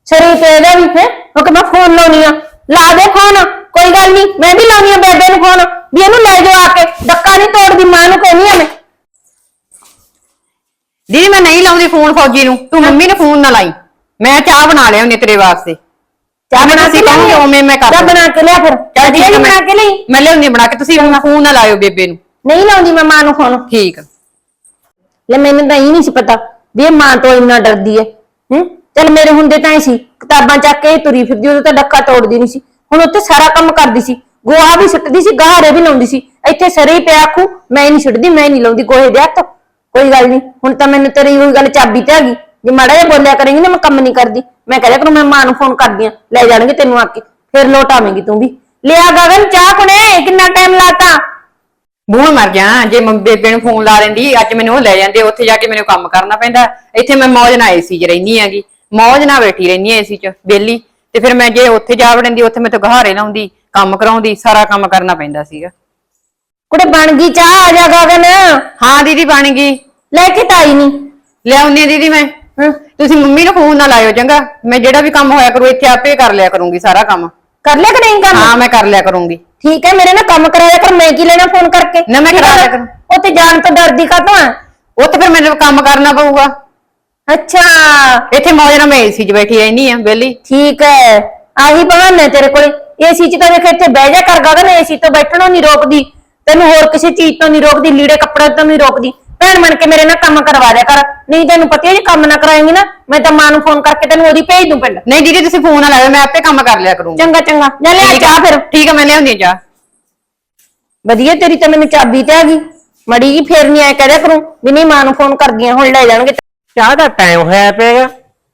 A: ਸਰੀ ਤੇ ਇਹਦਾ ਵੀ ਹੈ ਉਹ ਕਿ ਮੈਂ ਫੋਨ ਲਾਉਣੀ ਆ। ਲਾ ਦੇ ਫੋਨ। ਕੋਈ ਗੱਲ ਨਹੀਂ ਮੈਂ ਵੀ ਲਾਉਣੀ ਆ ਬੇਬੇ ਨੂੰ ਫੋਨ। ਵੀ ਇਹਨੂੰ ਲੈ ਜਾਓ ਆ ਕੇ। ਡੱਕਾ ਨਹੀਂ ਤੋੜਦੀ। ਮਾਂ ਨੂੰ ਕਹਿੰਦੀ ਆ ਮੈਂ।
C: ਦੀਦੀ ਮੈਂ ਨਹੀਂ ਲਾਉਂਦੀ ਫੋਨ ਫੌਜੀ ਨੂੰ। ਤੂੰ ਮੰਮੀ ਨੇ ਫੋਨ ਨਾ ਲਾਈ। ਮੈਂ ਚਾਹ ਬਣਾ ਲਿਆ ਉਹਨੇ ਤੇਰੇ ਵਾਸਤੇ।
A: ਚਾਹ ਬਣਾ ਕੇ ਲਿਆਈ?
C: ਉਵੇਂ ਮੈਂ ਕਰ
A: ਚਾਹ। ਬਣਾ ਕੇ ਲਿਆ ਫਿਰ। ਵਧੀਆ
C: ਠੀਕ ਆ
A: ਬਣਾ ਕੇ ਲਈ
C: ਮੈਂ ਲਿਆਉਂਦੀ ਬਣਾ ਕੇ। ਤੁਸੀਂ ਫੋਨ ਨਾ ਲਾਇਓ ਬੇਬੇ ਨੂੰ।
A: ਨਹੀਂ ਲਾਉਂਦੀ ਮੈਂ ਮਾਂ ਨੂੰ ਫੋਨ।
C: ਠੀਕ।
A: ਲੈ ਮੈਨੂੰ ਤਾਂ ਇਹ ਨਹੀਂ ਸੀ ਪਤਾ ਵੀ ਇਹ ਮਾਂ ਤੋਂ ਇੰਨਾ ਡਰਦੀ ਹੈ। ਹੂੰ? ਚਲ ਮੇਰੇ ਹੁੰਦੇ ਤਾਂ ਹੀ ਸੀ। ਕਿਤਾਬਾਂ ਚੱਕ ਕੇ ਤੁਰੀ ਫਿਰਦੀ ਉਦੋਂ ਤਾਂ ਡੱਕਾ ਤੋੜਦੀ ਨਹੀਂ ਸੀ। ਹੁਣ ਉੱਥੇ ਸਾਰਾ ਕੰਮ ਕਰਦੀ ਸੀ। ਗੋਹਾ ਵੀ ਸੁੱਟਦੀ ਸੀ ਗਹਾਰੇ ਵੀ ਲਾਉਂਦੀ ਸੀ। ਇੱਥੇ ਸਰੇ ਹੀ ਪਿਆ ਆਖੂ ਮੈਂ ਨਹੀਂ ਸੁੱਟਦੀ ਮੈਂ ਨਹੀਂ ਲਾਉਂਦੀ ਗੋਹੇ ਦੇ ਹੱਥ। ਕੋਈ ਗੱਲ ਨਹੀਂ, ਹੁਣ ਤਾਂ ਮੈਨੂੰ ਤੇਰੀ ਉਹੀ ਗੱਲ ਚਾਬੀ ਤੇ ਆ ਗਈ ਜੇ ਮਾੜਾ ਜਿਹਾ ਬੋਲਿਆ ਕਰੇਂਗੀ ਨਾ, ਮੈਂ ਕੰਮ ਨਹੀਂ ਕਰਦੀ। ਮੈਂ ਕਹਿ ਦਿਆ ਕਰੂੰ, ਮੈਂ ਮਾਂ ਨੂੰ ਫੋਨ ਕਰਦੀ ਆ, ਲੈ ਜਾਣਗੇ ਤੈਨੂੰ ਆ ਕੇ। ਫਿਰ ਲੋਟ ਆਵੇਂਗੀ ਤੂੰ ਵੀ। ਲਿਆ ਗਗਨ, ਚਾਹ ਕੁਣੇ, ਕਿੰਨਾ ਟਾਈਮ ਲਾਤਾ?
C: ਬੂਹ ਮਰ ਜਾ, ਜੇ ਮੰਮੀ ਬੇਬੇ ਨੂੰ ਫੋਨ ਲਾ ਲੈਂਦੀ, ਅੱਜ ਮੈਨੂੰ ਉਹ ਲੈ ਜਾਂਦੇ, ਉੱਥੇ ਜਾ ਕੇ ਮੈਨੂੰ ਕੰਮ ਕਰਨਾ ਪੈਂਦਾ। ਇੱਥੇ ਮੈਂ ਮੌਜ ਨਾਲ ਏਸੀ 'ਚ ਰਹਿਨੀ ਆਗੀ ਮੌਜ ਨਾਲ ਬੈਠੀ ਰਹਿਨੀ ਆ ਏਸੀ 'ਚ ਬੇਲੀ ਤੇ ਫਿਰ ਮੈਂ ਜੇ ਉੱਥੇ ਜਾ ਵੜਦੀ ਉੱਥੇ ਮੈਂ ਤਾਂ ਗਹਾਰੇ ਲਾਉਂਦੀ, ਕੰਮ ਕਰਾਉਂਦੀ, ਸਾਰਾ ਕੰਮ ਕਰਨਾ ਪੈਂਦਾ ਸੀਗਾ।
A: ਕੁੜੇ ਬਣ ਗਈ ਚਾਹ ਆ ਜਾ ਗਗਨ।
C: ਹਾਂ ਦੀਦੀ ਬਣ ਗਈ।
A: ਲੈ ਕੇ ਤਾਂ ਆਈ ਨਹੀਂ
C: ਲਿਆਉਂਦੀ ਆ ਦੀਦੀ ਮੈਂ। ਤੁਸੀਂ ਮੰਮੀ ਨੂੰ ਫੋਨ ਨਾ ਲਾਇਓ ਚੰਗਾ। ਮੈਂ ਜਿਹੜਾ ਵੀ ਕੰਮ ਹੋਇਆ ਕਰੂ ਇੱਥੇ ਆਪੇ ਕਰ ਲਿਆ ਕਰੂੰਗੀ ਸਾਰਾ ਕੰਮ।
A: ਕਰ ਲਿਆ ਕਿ ਨਹੀਂ ਕੰਮ?
C: ਹਾਂ ਮੈਂ ਕਰ ਲਿਆ ਕਰੂੰਗੀ।
A: ਠੀਕ ਹੈ ਮੇਰੇ ਨਾਲ ਕੰਮ ਕਰਾਇਆ ਕਰ ਮੈਂ ਕੀ ਲੈਣਾ ਫੋਨ ਕਰਕੇ?
C: ਨਾ, ਮੈਂ
A: ਠੀਕ
C: ਕਰਾ
A: ਹੈ?
C: ਲਿਆ ਕਰੂੰ।
A: ਉਹ ਤੇ ਜਾਣ ਤੋਂ ਡਰਦੀ ਕਾਹਤੋਂ ਆ?
C: ਉੱਥੇ ਫਿਰ ਮੈਨੂੰ ਕੰਮ ਕਰਨਾ ਪਊਗਾ।
A: ਅੱਛਾ।
C: ਇੱਥੇ ਮੌਜ ਨਾਲ ਮੈਂ ਏਸੀ 'ਚ ਬੈਠੀ ਰਹਿਨੀ ਆ ਬੇਲੀ
A: ਠੀਕ ਹੈ। ਆਹੀ ਬਹਾਨਾ ਹੈ ਤੇਰੇ ਕੋਲ। ਏਸੀ ਚ ਤਾਂ ਵੇਖ ਇੱਥੇ ਬਹਿ ਜਾ ਕਰ ਗਗਨ। ਏਸੀ ਤੋਂ ਬੈਠਣੋਂ ਨਹੀਂ ਰੋਕਦੀ। ਤੈਨੂੰ ਹੋਰ ਕਿਸੇ ਚੀਜ਼ ਤੋਂ ਨਹੀਂ ਰੋਕਦੀ ਲੀੜੇ ਕੱਪੜੇ ਤੋਂ ਨਹੀਂ ਰੋਕਦੀ। ਭੈਣ ਬਣ ਕੇ ਮੇਰੇ ਨਾਲ ਕੰਮ ਕਰਵਾ ਦਿਆ ਕਰ। ਨਹੀਂ ਤੈਨੂੰ ਪਤਾ ਹੈ ਜੇ ਕੰਮ ਨਾ ਕਰਾਏਂਗੀ ਨਾ ਮੈਂ ਤਾਂ ਮਾਂ ਨੂੰ ਫੋਨ ਕਰਕੇ ਤੈਨੂੰ ਉਹਦੀ ਭੇਜ ਦੂੰ ਪਿੰਡ
C: ਨਹੀਂ ਦੀਦੀ ਤੁਸੀਂ ਫੋਨ ਨਾ ਲਾਇਓ ਮੈਂ ਆਪੇ ਕੰਮ ਕਰ ਲਿਆ ਕਰੂੰਗੀ।
A: ਚੰਗਾ ਚੰਗਾ। ਜਾ ਲੈ
C: ਆ?
A: ਚਾਹ ਫਿਰ।
C: ਠੀਕ ਆ ਮੈਂ ਲਿਆਉਂਦੀ ਆ ਚਾਹ।
A: ਵਧੀਆ ਤੇਰੀ ਤਾਂ ਮੈਨੂੰ ਚਾਬੀ ਤੇ ਆ ਗਈ। ਮੜੀ ਜੀ ਫੇਰ ਨਹੀਂ ਆਇਆ ਕਰਿਆ ਕਰੂੰ ਵੀ ਨਹੀਂ ਮਾਂ ਨੂੰ ਫੋਨ ਕਰਦੀਆਂ ਹੁਣ ਲੈ ਜਾਣਗੇ।
B: ਚਾਹ ਦਾ ਟਾਈਮ ਹੋਇਆ ਪਿਆਗਾ।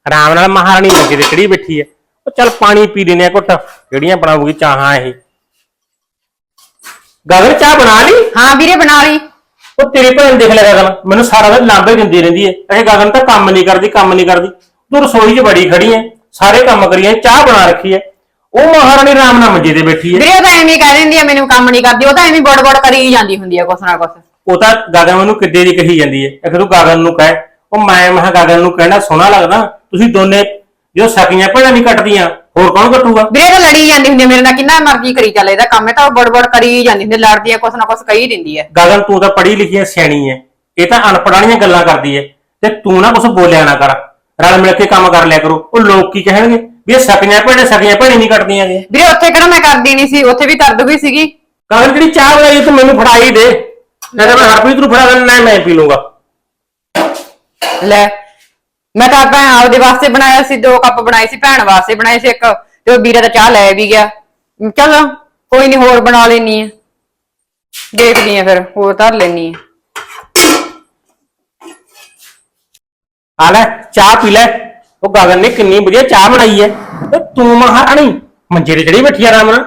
B: ਆਰਾਮ ਨਾਲ ਮਹਾਰਾਣੀ ਲੱਗੀ ਤੇ ਕਿਹੜੀ ਬੈਠੀ ਹੈ। ਉਹ ਚੱਲ ਪਾਣੀ ਪੀ ਲੈਨੇ ਆ ਘੁੱਟ। ਜਿਹੜੀਆਂ ਬਣਾਉਗੀ ਚਾਹਾਂ ਇਹ। ਗਗਨ ਚਾਹ ਬਣਾ ਲਈ?
C: ਹਾਂ ਵੀਰੇ ਬਣਾ ਲਈ।
B: ਉਹ ਤੇਰੀ ਭੈਣ ਦੇਖ ਲੈ ਗਗਨ ਮੈਨੂੰ ਸਾਰਾ ਦਿਨ ਲਾਂਬੇ ਦਿੰਦੀ ਰਹਿੰਦੀ ਹੈ। ਇਹ ਗਗਨ ਤਾਂ ਕੰਮ ਨਹੀਂ ਕਰਦੀ ਕੰਮ ਨਹੀਂ ਕਰਦੀ। ਤੂੰ ਰਸੋਈ 'ਚ ਬੜੀ ਖੜੀ ਹੈ ਸਾਰੇ ਕੰਮ ਕਰੀਏ ਚਾਹ ਬਣਾ ਰੱਖੀ ਹੈ। ਉਹ ਮਹਾਰਾਣੀ ਆਰਾਮ ਨਾਲ ਮੰਜੇ ਤੇ ਬੈਠੀ ਹੈ।
C: ਵੀਰੇ ਉਹ ਤਾਂ ਐਵੇਂ ਹੀ ਕਹਿ ਦਿੰਦੀ ਆ ਮੈਨੂੰ ਕੰਮ ਨਹੀਂ ਕਰਦੀ। ਉਹ ਤਾਂ ਐਵੇਂ ਬੜ ਬੜ ਕਰੀ ਜਾਂਦੀ ਹੁੰਦੀ ਆ ਕੁਛ ਨਾ ਕੁਛ।
B: ਉਹ ਤਾਂ ਗਗਨ ਮੈਨੂੰ ਕਿੱਦੇ ਦੀ ਕਹੀ ਜਾਂਦੀ ਹੈ। ਇੱਕ ਤੂੰ ਗਗਨ ਨੂੰ ਕਹਿ। ਉਹ ਮੈਂ ਮਹਾ ਗਗਨ ਨੂੰ ਕਹਿਣਾ ਸੋਹਣਾ ਲੱਗਦਾ। ਤੁਸੀਂ ਦੋਨੇ ਜੋ ਸਕੀਆਂ ਭੈਣਾਂ ਨਹੀਂ ਕੱਟਦੀਆਂ। ਹੋਰ ਕੌਣ ਕੱਟੂਗਾ?
C: ਵੀਰੇ ਤਾਂ ਲੜੀ ਜਾਂਦੀ ਹੁੰਦੀ ਆ ਮੇਰੇ ਨਾਲ ਕਿੰਨਾ ਮਰਜ਼ੀ ਕਰੀ ਚੱਲੇ ਇਹਦਾ ਕੰਮ ਹੈ ਤਾਂ ਉਹ ਬੜ ਬੜ ਕਰੀ ਹੀ ਜਾਂਦੀ ਹੁੰਦੀ ਆ, ਲੜਦੀ ਆ ਕੁਛ ਨਾ ਕੁਛ ਕਹੀ ਦਿੰਦੀ ਆ।
B: ਗਗਨ ਤੂੰ ਤਾਂ ਪੜ੍ਹੀ ਲਿਖੀ ਹੈ ਸਿਆਣੀ ਹੈ ਇਹ ਤਾਂ ਅਨਪੜਾਣੀਆਂ ਗੱਲਾਂ ਕਰਦੀ ਹੈ ਤੇ ਤੂੰ ਨਾ ਕੁਛ ਬੋਲਿਆ ਨਾ ਕਰ ਰਲ ਮਿਲ ਕੇ ਕੰਮ ਕਰ ਲਿਆ ਕਰੋ ਉਹ ਲੋਕ ਕੀ ਕਹਿਣਗੇ? ਵੀ ਇਹ ਸਕੀਆਂ ਭੈਣਾਂ ਸਕੀਆਂ ਭੈਣਾਂ ਨਹੀਂ ਕੱਟਦੀਆਂ ਗੇ
C: ਵੀਰੇ ਉੱਥੇ ਕਿਹੜਾ ਮੈਂ ਕਰਦੀ ਨਹੀਂ ਸੀ ਉੱਥੇ ਵੀ ਕਰ ਦੂਗੀ ਸੀਗੀ।
B: ਗਗਨ ਜਿਹੜੀ ਚਾਹ ਬਣਾਈ ਤੂੰ ਮੈਨੂੰ ਫੜਾਈ ਦੇ ਨਹੀਂ ਤਾਂ ਮੈਂ ਹਰਪ੍ਰੀਤ ਨੂੰ ਫੜਾ ਦੇਣਾ ਨਾ ਮੈਂ ਪੀ ਲੂੰਗਾ।
C: ਲੈ ਮੈਂ ਤਾਂ ਆਪਾਂ ਆਪਦੇ ਵਾਸਤੇ ਬਣਾਇਆ ਸੀ ਦੋ ਕੱਪ ਬਣਾਏ ਸੀ ਭੈਣ ਵਾਸਤੇ ਬਣਾਏ ਸੀ ਇੱਕ ਤੇ ਉਹ ਵੀਰੇ ਦਾ ਚਾਹ ਲੈ ਵੀ ਗਿਆ। ਚਲੋ ਕੋਈ ਨਹੀਂ ਹੋਰ ਬਣਾ ਲੈਣੀ ਆ। ਦੇਖਦੀ ਆ ਫਿਰ ਹੋਰ ਧਰ ਲੈਣੀ ਆ।
B: ਆ ਲੈ ਚਾਹ ਪੀ ਲੈ। ਉਹ ਗਗਨ ਨੇ ਕਿੰਨੀ ਵਧੀਆ ਚਾਹ ਬਣਾਈ ਹੈ ਤੇ ਤੂੰ ਮਹਾਰਾਣੀ ਮੰਜੇ ਤੇ ਚੜੀ ਬੈਠੀ ਆ ਆਰਾਮ ਨਾਲ।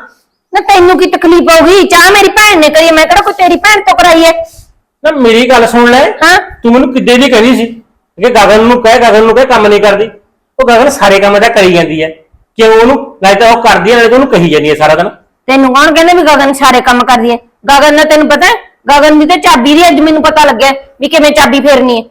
A: ਨਾ ਤੈਨੂੰ ਕੀ ਤਕਲੀਫ ਹੋਊਗੀ ਚਾਹ ਮੇਰੀ ਭੈਣ ਨੇ ਕਰੀ ਹੈ, ਮੈਂ ਕਿਹੜਾ ਕੋਈ ਤੇਰੀ ਭੈਣ ਤੋਂ ਕਰਾਈ ਹੈ
B: ਨਾ ਮੇਰੀ ਗੱਲ ਸੁਣ ਲੈ।
A: ਹਾਂ।
B: ਤੂੰ ਮੈਨੂੰ ਕਿੱਦੇ ਦੀ ਕਹਿੰਦੀ ਸੀ? ਕਿ ਗਗਨ ਨੂੰ ਕਹਿ ਗਗਨ ਨੂੰ ਕਹਿ ਕੰਮ ਨਹੀਂ ਕਰਦੀ। ਉਹ ਗਗਨ ਸਾਰੇ ਕੰਮ ਤਾਂ ਕਰੀ ਜਾਂਦੀ ਹੈ। ਕਿਉਂ ਉਹਨੂੰ ਨਾਲੇ ਤਾਂ ਉਹ ਕਰਦੀ ਹੈ ਨਾਲੇ ਤਾਂ ਉਹਨੂੰ ਕਹੀ ਜਾਂਦੀ ਹੈ ਸਾਰਾ ਦਿਨ।
A: ਤੈਨੂੰ ਕੌਣ ਕਹਿੰਦਾ ਵੀ ਗਗਨ ਸਾਰੇ ਕੰਮ ਕਰਦੀ ਹੈ? ਗਗਨ ਨੇ ਤੈਨੂੰ ਪਤਾ ਹੈ? ਗਗਨ ਦੀ ਤੇ ਚਾਬੀ ਦੀ ਅੱਜ ਮੈਨੂੰ ਪਤਾ ਲੱਗਿਆ ਵੀ ਕਿਵੇਂ ਚਾਬੀ ਫੇਰਨੀ ਹੈ।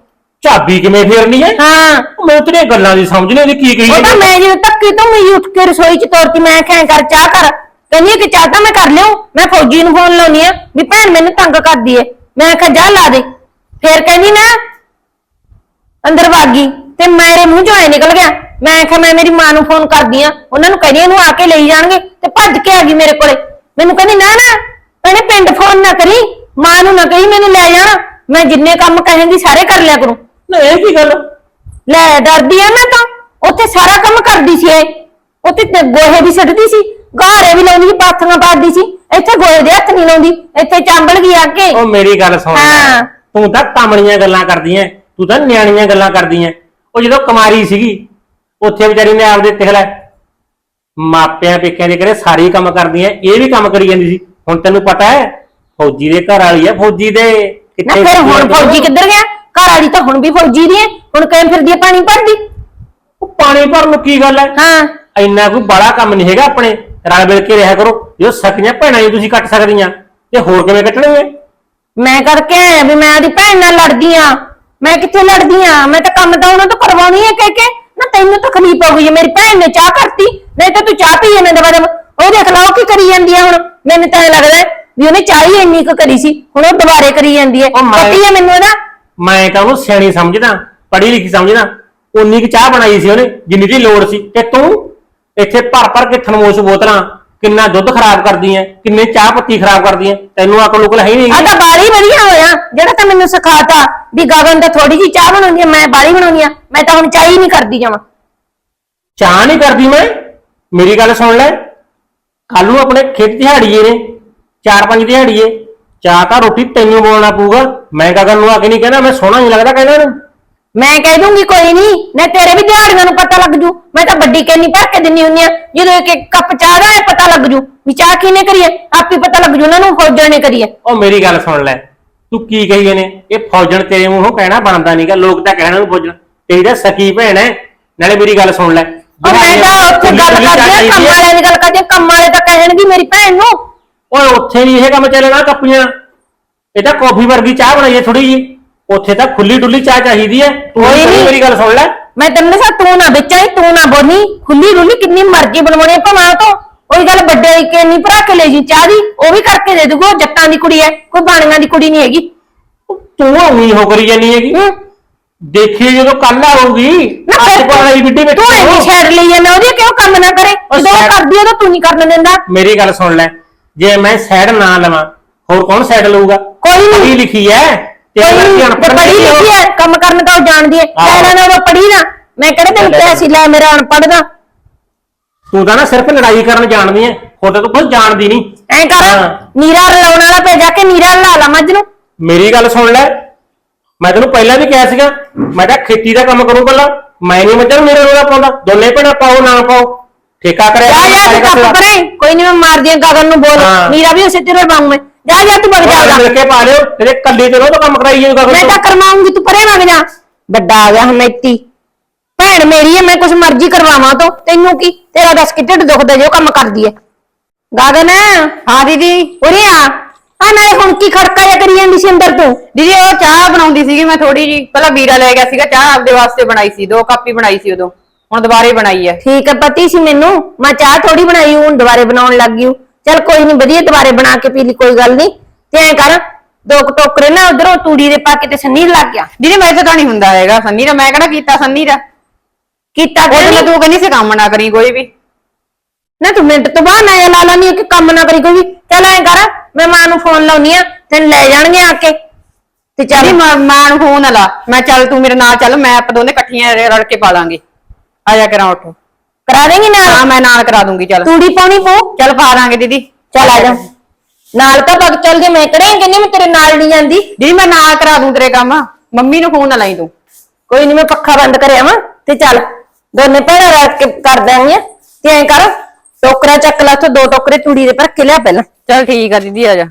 B: ਝਾਬੀ ਕਿਵੇਂ ਫੇਰਨੀ ਹੈ?
A: ਹਾਂ।
B: ਮੈਨੂੰ ਤੇਰੀਆਂ ਗੱਲਾਂ ਦੀ ਸਮਝ ਨਹੀਂ ਆਉਂਦੀ ਕੀ ਕਹੀ
A: ਉਹ ਤਾਂ ਮੈਂ ਜਦੋਂ ਤੱਕੀ ਤੋਂ ਮੈਂ ਉੱਠ ਕੇ ਰਸੋਈ ਚ ਤੋਰਤੀ ਮੈਂ ਕਿਹਾ ਕਰ ਚਾਹ ਕਰ। ਕਹਿੰਦੀ ਕਿ ਚਾਹ ਤਾਂ ਮੈਂ ਕਰ ਲਿਓ ਮੈਂ ਫੌਜੀ ਨੂੰ ਫੋਨ ਲਾਉਣੀ ਆ ਵੀ ਭੈਣ ਮੈਨੂੰ ਤੰਗ ਕਰਦੀ ਏ ਮੈਂ ਕਿਹਾ ਜਾ ਲਾ ਦੇ। ਫੇਰ ਕਹਿੰਦੀ ਨਾ ਅੰਦਰ ਵਾਗੀ ਤੇ ਮੇਰੇ ਮੂੰਹ ਚੋਂ ਐ ਨਿਕਲ ਗਿਆ। ਮੈਂ ਕਿਹਾ ਮੈਂ ਮੇਰੀ ਮਾਂ ਨੂੰ ਫੋਨ ਕਰਦੀ ਆ। ਉਹਨਾਂ ਨੂੰ ਕਹਿੰਦੀ ਇਹਨੂੰ ਆ ਕੇ ਲਈ ਜਾਣਗੇ ਤੇ ਭੱਜ ਕੇ ਆ ਗਈ ਮੇਰੇ ਕੋਲੇ। ਮੈਨੂੰ ਕਹਿੰਦੀ ਨਾ ਨਾ ਭੈਣੇ ਪਿੰਡ ਫੋਨ ਨਾ ਕਰੀ ਮਾਂ ਨੂੰ ਨਾ ਕਹੀ ਮੈਨੂੰ ਲੈ ਜਾਣਾ। ਮੈਂ ਜਿੰਨੇ ਕੰਮ ਕਹੇਂਗੀ ਸਾਰੇ ਕਰ ਲਿਆ ਕਰੂੰ।
B: ਨਾ ਇਹ ਕੀ ਗੱਲ?
A: ਲੈ ਡਰਦੀ ਆ ਮੈਂ ਤਾਂ। ਉੱਥੇ ਸਾਰਾ ਕੰਮ ਕਰਦੀ ਸੀ ਇਹ। ਉੱਥੇ ਤੇ ਗੋਹੇ ਵੀ ਸੱਟਦੀ ਸੀ ਗਾਰੇ ਵੀ ਲਾਉਂਦੀ ਸੀ ਪਾਥੀਆਂ ਪਾੜਦੀ ਸੀ। ਇੱਥੇ ਗੋਹੇ ਦੇ ਹੱਥ ਨਹੀਂ ਲਾਉਂਦੀ ਇੱਥੇ ਚਾਂਬਲ ਗਈ ਆ ਕੇ।
B: ਉਹ ਮੇਰੀ ਗੱਲ ਸੁਣ। ਲੈ।
A: ਹਾਂ।
B: ਤੂੰ ਤਾਂ ਕਾਮਣੀਆਂ ਗੱਲਾਂ ਕਰਦੀਆਂ ਤੂੰ ਤਾਂ ਨਿਆਣੀਆਂ ਗੱਲਾਂ ਕਰਦੀਆਂ ਉਹ ਜਦੋਂ ਕੁਮਾਰੀ ਸੀਗੀ ਉੱਥੇ ਵਿਚਾਰੀ ਨੇ ਆਪਦੇ ਲੈ ਮਾਪਿਆਂ ਪੇਕਿਆਂ ਦੇ ਘਰੇ ਸਾਰੇ ਕੰਮ ਕਰਦੀਆਂ ਇਹ ਵੀ ਕੰਮ ਕਰੀ ਜਾਂਦੀ ਸੀ। ਹੁਣ ਤੈਨੂੰ ਪਤਾ ਹੈ ਫੌਜੀ ਦੇ ਘਰ ਵਾਲੀ ਹੈ ਫੌਜੀ ਦੇ
A: ਨਾ ਫਿਰ ਹੁਣ ਫੌਜੀ ਕਿੱਧਰ ਗਿਆ? ਘਰ ਵਾਲੀ ਤਾਂ ਹੁਣ ਵੀ ਫੌਜੀ ਦੀ ਹੈ ਹੁਣ ਕਿਵੇਂ ਫਿਰਦੀ ਪਾਣੀ ਭਰਦੀ?
B: ਉਹ ਪਾਣੀ ਭਰਨ ਨੂੰ ਕੀ ਗੱਲ ਹੈ
A: ਹਾਂ।
B: ਇੰਨਾ ਕੋਈ ਬੜਾ ਕੰਮ ਨਹੀਂ ਹੈਗਾ ਆਪਣੇ ਰਲ ਮਿਲ ਕੇ ਰਿਹਾ ਕਰੋ। ਜੋ ਸਕੀਆਂ ਭੈਣਾਂ ਹੀ ਤੁਸੀਂ ਕੱਟ ਸਕਦੀਆਂ ਤੇ ਹੋਰ ਕਿਵੇਂ ਕੱਟਣਗੇ
A: ਮੈਂ ਕਰਕੇ ਆਇਆ ਵੀ ਮੈਂ ਉਹਦੀ ਭੈਣ ਨਾਲ ਲੜਦੀ ਆ। ਮੈਂ ਕਿੱਥੇ ਲੜਦੀ ਆ? ਮੈਂ ਤਾਂ ਕੰਮ ਤਾਂ ਉਹਨਾਂ ਤੋਂ ਕਰਵਾਉਣੀ ਹੈ ਕਹਿ ਕੇ। ਨਾ ਤੈਨੂੰ ਤਕਲੀਫ ਹੋ ਗਈ ਹੈ ਮੇਰੀ ਭੈਣ ਨੇ ਚਾਹ ਕਰਤੀ। ਨਹੀਂ ਤਾਂ ਤੂੰ ਚਾਹ ਪੀ ਜਾਂਦੇ ਦਵਾ ਦਵਾ ਉਹ ਦੇਖ ਲਾ ਉਹ ਕੀ ਕਰੀ ਜਾਂਦੀ ਆ ਹੁਣ? ਮੈਨੂੰ ਤਾਂ ਐਂ ਲੱਗਦਾ ਹੈ ਵੀ ਉਹਨੇ ਚਾਹ ਹੀ ਇੰਨੀ ਕੁ ਕਰੀ ਸੀ। ਹੁਣ ਉਹ ਦੁਬਾਰੇ ਕਰੀ ਜਾਂਦੀ ਹੈ
B: ਉਹ ਮੈਂ-
A: ਪਤੀ ਹੈ ਮੈਨੂੰ ਇਹਦਾ।
B: ਮੈਂ ਤਾਂ ਉਹਨੂੰ ਸਿਆਣੀ ਸਮਝਦਾ ਪੜ੍ਹੀ ਲਿਖੀ ਸਮਝਦਾ। ਉਨੀ ਕੁ ਚਾਹ ਬਣਾਈ ਸੀ ਉਹਨੇ ਜਿੰਨੀ ਦੀ ਲੋੜ ਸੀ। ਤੇ ਤੂੰ ਇੱਥੇ ਭਰ ਭਰ ਕੇ ਥਨਮੋਸ ਬੋਤਲਾਂ ਕਿੰਨਾ ਦੁੱਧ ਖਰਾਬ ਕਰਦੀ ਐ ਕਿੰਨੇ ਚਾਹ ਪੱਤੀ ਖਰਾਬ ਕਰਦੀ ਐ ਤੈਨੂੰ ਅਕਲ ਉਕਲ ਹੈ ਨਹੀਂ।
A: ਆ ਤਾਂ ਬਾਲੀ ਵਧੀਆ ਹੋਇਆ ਜਿਹੜਾ ਤਾਂ ਮੈਨੂੰ ਸਿਖਾਤਾ ਵੀ ਗਗਨ ਤਾਂ ਥੋੜੀ ਜੀ ਚਾਹ ਬਣਾਉਂਦੀ ਆ ਮੈਂ ਬਾਲੀ ਬਣਾਉਣੀ ਆ ਮੈਂ ਤਾਂ ਹੁਣ ਚਾਹ ਹੀ ਨਹੀਂ ਕਰਦੀ ਜਾਵਾਂ।
B: ਚਾਹ ਨਹੀਂ ਕਰਦੀ ਮੈਂ? ਮੇਰੀ ਗੱਲ ਸੁਣ ਲੈ ਕੱਲ ਨੂੰ ਆਪਣੇ ਖੇਤ ਦਿਹਾੜੀਏ ਨੇ ਚਾਰ ਪੰਜ ਦਿਹਾੜੀਏ ਚਾਹ ਤਾਂ ਰੋਟੀ ਤੈਨੂੰ ਬੋਲਣਾ ਪਊਗਾ ਮੈਂ ਗਗਨ ਨੂੰ ਆ ਕੇ ਨਹੀਂ ਕਹਿੰਦਾ ਮੈਂ ਸੋਹਣਾ ਨਹੀਂ ਲੱਗਦਾ ਕਹਿੰਦਾ ਇਹਨੂੰ।
A: ਮੈਂ ਕਹਿ ਦੂੰਗੀ ਕੋਈ ਨਹੀਂ ਨਾ ਤੇਰੇ ਵੀ ਦਿਹਾੜੀਆਂ ਨੂੰ ਪਤਾ ਲੱਗ ਜੂ। ਮੈਂ ਤਾਂ ਵੱਡੀ ਕੈਨੀ ਭਰ ਕੇ ਦਿੰਨੀ ਹੁੰਨੀ ਆ ਜਦੋਂ ਇੱਕ ਇੱਕ ਕੱਪ ਚਾਹ ਦਾ ਹੈ ਪਤਾ ਲੱਗ ਜੂ ਵੀ ਚਾਹ ਕਿਹਨੇ ਕਰੀਏ ਆਪੇ ਪਤਾ ਲੱਗ ਜੂ ਉਹਨਾਂ ਨੂੰ ਫੌਜਾਂ ਨੇ ਕਰੀਏ
B: ਉਹ ਮੇਰੀ ਗੱਲ ਸੁਣ ਲੈ ਤੂੰ ਕੀ ਕਹੀ ਨੇ ਇਹ ਫੌਜਣ ਤੇਰੇ ਮੂੰਹੋਂ ਕਹਿਣਾ ਬਣਦਾ ਨਹੀਂਗਾ ਲੋਕ ਤਾਂ ਕਹਿਣਾ ਨੂੰ ਫੌਜਣ। ਤੇਰੀ ਤਾਂ ਸਕੀ ਭੈਣ ਹੈ ਨਾਲੇ ਮੇਰੀ ਗੱਲ ਸੁਣ ਲੈ
A: ਉਹ ਮੈਂ ਤਾਂ ਉੱਥੇ ਗੱਲ ਕਰਦੀ ਆ ਕੰਮ। ਵਾਲਿਆਂ ਦੀ ਗੱਲ ਕਰਦੀ ਆ ਕੰਮ ਵਾਲੇ ਤਾਂ ਕਹਿਣਗੇ ਮੇਰੀ ਭੈਣ ਨੂੰ।
B: ਓਏ ਉੱਥੇ ਨਹੀਂ ਇਹ ਕੰਮ ਚੱਲਣਾ ਕੱਪੀਆਂ। ਇਹ ਤਾਂ ਕੌਫੀ ਵਰਗੀ ਚਾਹ ਬਣਾਈਏ ਥੋੜੀ ਜੀ ਉੱਥੇ ਤਾਂ ਖੁੱਲੀ ਡੁੱਲੀ ਚਾਹ ਚਾਹੀਦੀ ਹੈ। ਤੂੰ
A: ਕੋਈ ਨੀ।
B: ਮੇਰੀ ਗੱਲ ਸੁਣ ਲੈ।
A: ਮੈਂ ਤੈਨੂੰ ਦੱਸਾਂ ਤੂੰ ਨਾ ਵਿੱਚ ਆਈ ਤੂੰ ਨਾ ਬੋਲੀ। ਖੁੱਲੀ ਰੁੱਲੀ ਕਿੰਨੀ ਮਰਜ਼ੀ ਬਣਵਾਉਣੀ ਭਮਾ ਤੋਂ। ਉਹੀ ਗੱਲ ਵੱਡੇ ਕੇ ਨਹੀਂ ਭਰਾ ਕੇ ਲੈ ਜੀ ਚਾਹ ਦੀ ਉਹ ਵੀ ਕਰਕੇ ਦੇ ਦੂਗਾ ਉਹ ਜੱਟਾਂ ਦੀ ਕੁੜੀ ਹੈ ਕੋਈ ਬਾਣੀਆਂ ਦੀ ਕੁੜੀ ਨਹੀਂ ਹੈਗੀ।
B: ਤੂੰ ਉਹੀ ਹੋ ਕਰੀ ਜਾਨੀ ਹੈਗੀ।
A: ਹੂੰ।
B: ਦੇਖੀ ਜਦੋਂ ਕੱਲ ਆਊਗੀ
A: ਨਾ
B: ਅੱਜ
A: ਫਿਰ
B: ਪਾਣੀ ਵਿੱਢੀ ਵਿੱਚ
A: ਤੂੰ ਇੰਨੀ ਛੇੜ ਲਈ ਜਾਂਦਾ ਉਹਦੀ ਕਿਉਂ ਕੰਮ ਨਾ ਕਰੇ? ਜਦੋਂ ਉਹ
B: ਛੇੜ-
A: ਕਰਦੀ ਤਾਂ ਤੂੰ ਨਹੀਂ ਕਰਨ ਦਿੰਦਾ।
B: ਮੇਰੀ ਗੱਲ ਸੁਣ ਲੈ ਜੇ ਮੈਂ ਸਾਈਡ ਨਾ ਲਵਾਂ ਹੋਰ ਕੌਣ ਸਾਈਡ ਲਊਗਾ?
A: ਕੋਈ ਨੀ।
B: ਪੜ੍ਹੀ ਲਿਖੀ ਤੇਰੇ
A: ਕੋਈ
B: ਵਰਗੀ
A: ਨੀ,
B: ਅਨਪੜ੍ਹ
A: ਜੇ ਪੜ੍ਹੀ
B: ਨਹੀਂ
A: ਲਿਖੀ ਹੈ ਕੰਮ ਕਰਨ ਤਾਂ ਉਹ ਜਾਣਦੀ ਹੈ
B: ਆਹੋ।
A: ਲੈਣਾ ਨਾ ਉਹ ਪੜ੍ਹੀ ਨਾ ਮੈਂ ਕਿਹੜੇ ਤੈਨੂੰ
B: ਲੈ ਲੈ।
A: ਕਿਹਾ ਸੀ ਲੈ ਮੇਰਾ ਅਨਪੜ੍ਹ ਦਾ
B: ਤੂੰ ਤਾਂ ਨਾ ਸਿਰਫ ਲੜਾਈ ਕਰਨ ਜਾਣਦੀ ਹੈ ਹੋਰ ਤਾਂ ਤੂੰ ਕੁਝ ਜਾਣਦੀ ਨਹੀਂ
A: ਐਂ ਕਰ
B: ਹਾਂ।
A: ਨੀਰਾ ਰਲਾਉਣ ਵਾਲਾ ਪੈ ਜਾ ਕੇ ਨੀਰਾ ਲਾ ਲਾ ਮੱਝ ਨੂੰ
B: ਮੇਰੀ ਗੱਲ ਸੁਣ ਲੈ ਮੈਂ ਤੈਨੂੰ ਪਹਿਲਾਂ ਵੀ ਕਿਹਾ ਸੀਗਾ ਮੈਂ ਤਾਂ ਖੇਤੀ ਦਾ ਕੰਮ ਕਰੂੰ ਪਹਿਲਾਂ ਮੈਂ ਨਹੀਂ ਮੱਝਾਂ ਨੂੰ ਮੇਰੇ ਰੋਲਾ ਪਾਉਂਦਾ ਦੋਨੇ ਭੈਣਾਂ ਪਾਓ ਨਾ ਪਾਓ ਠੇਕਾ ਕਰਿਆ
A: ਜਾ
B: ਕਰੋ,
A: ਜਾ ਤੂੰ ਕੋਈ ਨਹੀਂ ਮੈਂ ਮਾਰਦੀ ਆ ਗਗਨ ਨੂੰ ਬੋਲ
B: ਹਾਂ।
A: ਨੀਰਾ ਵੀ ਉਸੇ ਤੇਰੇ ਵਾਂਗ ਮੈਂ ਜਾ ਜਾ ਤੂੰ ਵਗ
B: ਮਿਲ ਕੇ ਪਾ ਲਿਓ ਤੇਰੇ ਕੱਲੇ ਤੇ ਰੋਜ਼ ਕੰਮ ਕਰਾਈ ਜਾਊਗਾ
A: ਮੈਂ ਤਾਂ ਕਰਵਾਉਂਗੀ ਤੂੰ ਪਰੇ ਵਗ ਜਾ। ਵੱਡਾ ਆ ਗਿਆ ਹਮੈਤੀ ਭੈਣ ਮੇਰੀ ਹੈ ਮੈਂ ਕੁਛ ਮਰਜ਼ੀ ਕਰਵਾਵਾਂ ਤੋਂ। ਤੈਨੂੰ ਕੀ? ਤੇਰਾ ਦੱਸ ਕਿ ਢਿੱਡ ਦੁਖਦਾ ਜੋ ਕੰਮ ਕਰਦੀ ਹੈ ਗਗਨ।
C: ਹਾਂ ਦੀਦੀ।
A: ਉਰੇ ਆ। ਆ ਨਾਲੇ ਹੁਣ ਕੀ ਖੜਕਾ ਜਿਹਾ ਕਰੀ ਜਾਂਦੀ ਸੀ ਅੰਦਰ ਤੂੰ?
C: ਦੀਦੀ ਉਹ ਚਾਹ ਬਣਾਉਂਦੀ ਸੀਗੀ ਮੈਂ ਥੋੜੀ ਜੀ ਪਹਿਲਾਂ ਵੀਰਾ ਲੈ ਗਿਆ ਸੀਗਾ ਚਾਹ ਆਪਦੇ ਵਾਸਤੇ ਬਣਾਈ ਸੀ ਦੋ ਕੱਪ ਹੀ ਬਣਾਈ ਸੀ ਉਦੋਂ। ਹੁਣ ਦੁਬਾਰੇ ਬਣਾਈ ਹੈ
A: ਠੀਕ ਹੈ ਪਤੀ ਸੀ ਮੈਨੂੰ। ਮੈਂ ਚਾਹ ਥੋੜੀ ਬਣਾਈ ਹੁਣ ਦੁਬਾਰੇ ਬਣਾਉਣ ਲੱਗ ਗਈ ਹੂੰ। ਚੱਲ ਕੋਈ ਨਹੀਂ ਵਧੀਆ ਦੁਬਾਰੇ ਬਣਾ ਕੇ ਪੀ ਲਈ ਕੋਈ ਗੱਲ ਨਹੀਂ ਤੇ ਐਂ ਕਰ ਦੋ ਕੁ ਟੋਕਰੇ ਨਾ ਉਧਰੋਂ ਤੂੜੀ ਦੇ ਪਾ ਕੇ ਤੇ ਸੰਨੀ ਲੱਗ ਗਿਆ।
C: ਦੀਦੀ ਮੇਰੇ ਤਾਂ ਨਹੀਂ ਹੁੰਦਾ ਹੈਗਾ। ਸੰਨੀ ਦਾ ਮੈਂ ਕਿਹੜਾ ਕੀਤਾ ਸੰਨੀ ਦਾ
A: ਕੀਤਾ
C: ਉਹ
A: ਕਿਉਂ
C: ਤਾਂ
A: ਨੀ?
C: ਤੂੰ ਕਹਿੰਦੀ ਸੀ ਕੰਮ ਨਾ ਕਰੀ ਕੋਈ ਵੀ।
A: ਨਾ ਤੂੰ ਮਿੰਟ ਤੋਂ ਬਾਅਦ ਨਾ ਲਾ ਲਾਨੀ ਕਿ ਕੰਮ ਨਾ ਕਰੀ ਕੋਈ। ਚੱਲ ਐਂ ਕਰ ਮੈਂ ਮਾਂ ਨੂੰ ਫੋਨ ਲਾਉਣੀ ਆ ਤੈਨੂੰ ਲੈ ਜਾਣਗੇ ਆ ਕੇ। ਤੇ ਚੱਲ।
C: ਮਾਂ ਮਾਂ ਨੂੰ ਫੋਨ ਨਾ ਲਾ। ਮੈਂ ਚੱਲ ਤੂੰ ਮੇਰੇ ਨਾਲ ਚੱਲ ਮੈਂ ਆਪਾਂ ਦੋਨੇ ਇਕੱਠੀਆਂ ਰ- ਰਲ ਕੇ ਪਾ ਲਾਂਗੇ। ਆ ਜਾ ਕਰਾਂ ਉੱਠ।
A: ਕਰਾ ਦੇਂਗੀ
C: ਹਾਂ
A: ਨਾਲ
C: ਮੈਂ ਨਾਲ ਕਰਾ ਦੂੰਗੀ ਚੱਲ।
A: ਤੂੜੀ ਪਾਉਣੀ ਪਊ?
C: ਚੱਲ ਪਾ ਲਾਂਗੇ ਦੀਦੀ।
A: ਚੱਲ ਆ ਜਾ। ਨਾਲ ਤਾਂ ਬਗ ਚੱਲ ਜੇ ਮੈਂ ਕਰਾਂ ਕਹਿੰਦੀ ਮੈਂ ਤੇਰੇ ਨਾਲ ਨਹੀਂ ਜਾਂਦੀ।
C: ਦੀਦੀ ਮੈਂ ਨਾਲ ਕਰਾ ਦੂੰ ਤੇਰੇ ਕੰਮ। ਮੰਮੀ ਨੂੰ ਫੋਨ ਨਾ ਲਾਈ ਤੂੰ।
A: ਕੋਈ ਨਹੀਂ ਮੈਂ ਪੱਖਾ ਬੰਦ ਕਰਿਆ ਵਾਂ ਤੇ ਚੱਲ। ਦੋਨੇ ਭੈਣਾਂ ਰਲ ਕੇ ਕਰ ਦਾਂਗੇ ਤੇ ਐਂ ਕਰ ਟੋਕਰਾ ਚੱਕ ਲੈ ਉੱਥੋਂ ਦੋ ਟੋਕਰੇ ਤੂੜੀ ਦੇ ਭਰ ਕੇ ਲਿਆ ਪਹਿਲਾਂ।
C: ਚੱਲ ਠੀਕ ਆ ਦੀਦੀ ਆ ਜਾ।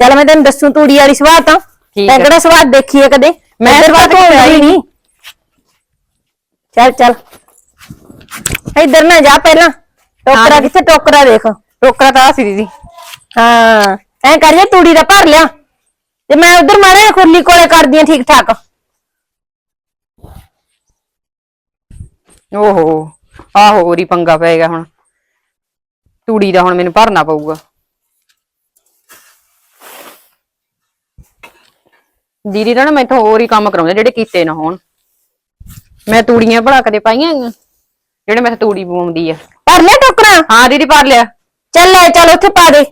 A: ਚੱਲ ਮੈਂ ਤੈਨੂੰ ਦੱਸੂ ਤੂੜੀ ਵਾਲੀ ਸਵਾਦ ਤਾਂ।
C: ਠੀਕ
A: ਮੈਂ
C: ਹੈ।
A: ਕਿਹੜਾ ਸਵਾਦ ਦੇਖੀ ਹੈ ਕਦੇ?
C: ਮੈਂ
A: ਇੱਧਰ
C: ਸਵਾਦ
A: ਹੋਈ ਨਹੀਂ ਚੱਲ ਚੱਲ। ਇੱਧਰ ਨਾ ਜਾ ਪਹਿਲਾਂ। ਟੋਕਰਾ। ਕਿੱਥੇ? ਟੋਕਰਾ ਦੇਖ।
C: ਟੋਕਰਾ ਤਾਂ ਆ ਸੀ ਦੀਦੀ।
A: ਹਾਂ। ਐਂ ਕਰ ਜੇ ਤੂੜੀ ਦਾ ਭਰ ਲਿਆ। ਤੇ ਮੈਂ ਉਧਰ ਮਾਰੇ ਖੁਰਲੀ ਕੋਲੇ ਕਰਦੀ ਆ ਠੀਕ ਠਾਕ
C: ਓਹੋ ਆਹੋ ਹੋਰੀ ਪੰਗਾ ਪਏਗਾ ਹੁਣ। ਤੂੜੀ ਦਾ ਹੁਣ ਮੈਨੂੰ ਭਰਨਾ ਪਊਗਾ। ਦੀਦੀ ਤਾਂ ਨਾ ਮੈਥੋਂ ਹੋਰ ਹੀ ਕੰਮ ਕਰਾਉਂਦੇ ਜਿਹੜੇ ਕੀਤੇ ਨਾ ਹੋਣ। ਮੈਂ ਤੂੜੀਆਂ ਭਲਾ ਕਦੇ ਪਾਈਆਂ? ਜਿਹੜੇ ਮੈਂ ਤੂੜੀ ਬੂੰਦੀ ਆ।
A: ਭਰ ਲਿਆ ਟੋਕਰਾ?
C: ਹਾਂ ਦੀਦੀ ਭਰ ਲਿਆ।
A: ਚੱਲ ਲੈ ਚੱਲ ਉੱਥੇ ਪਾ ਦੇ।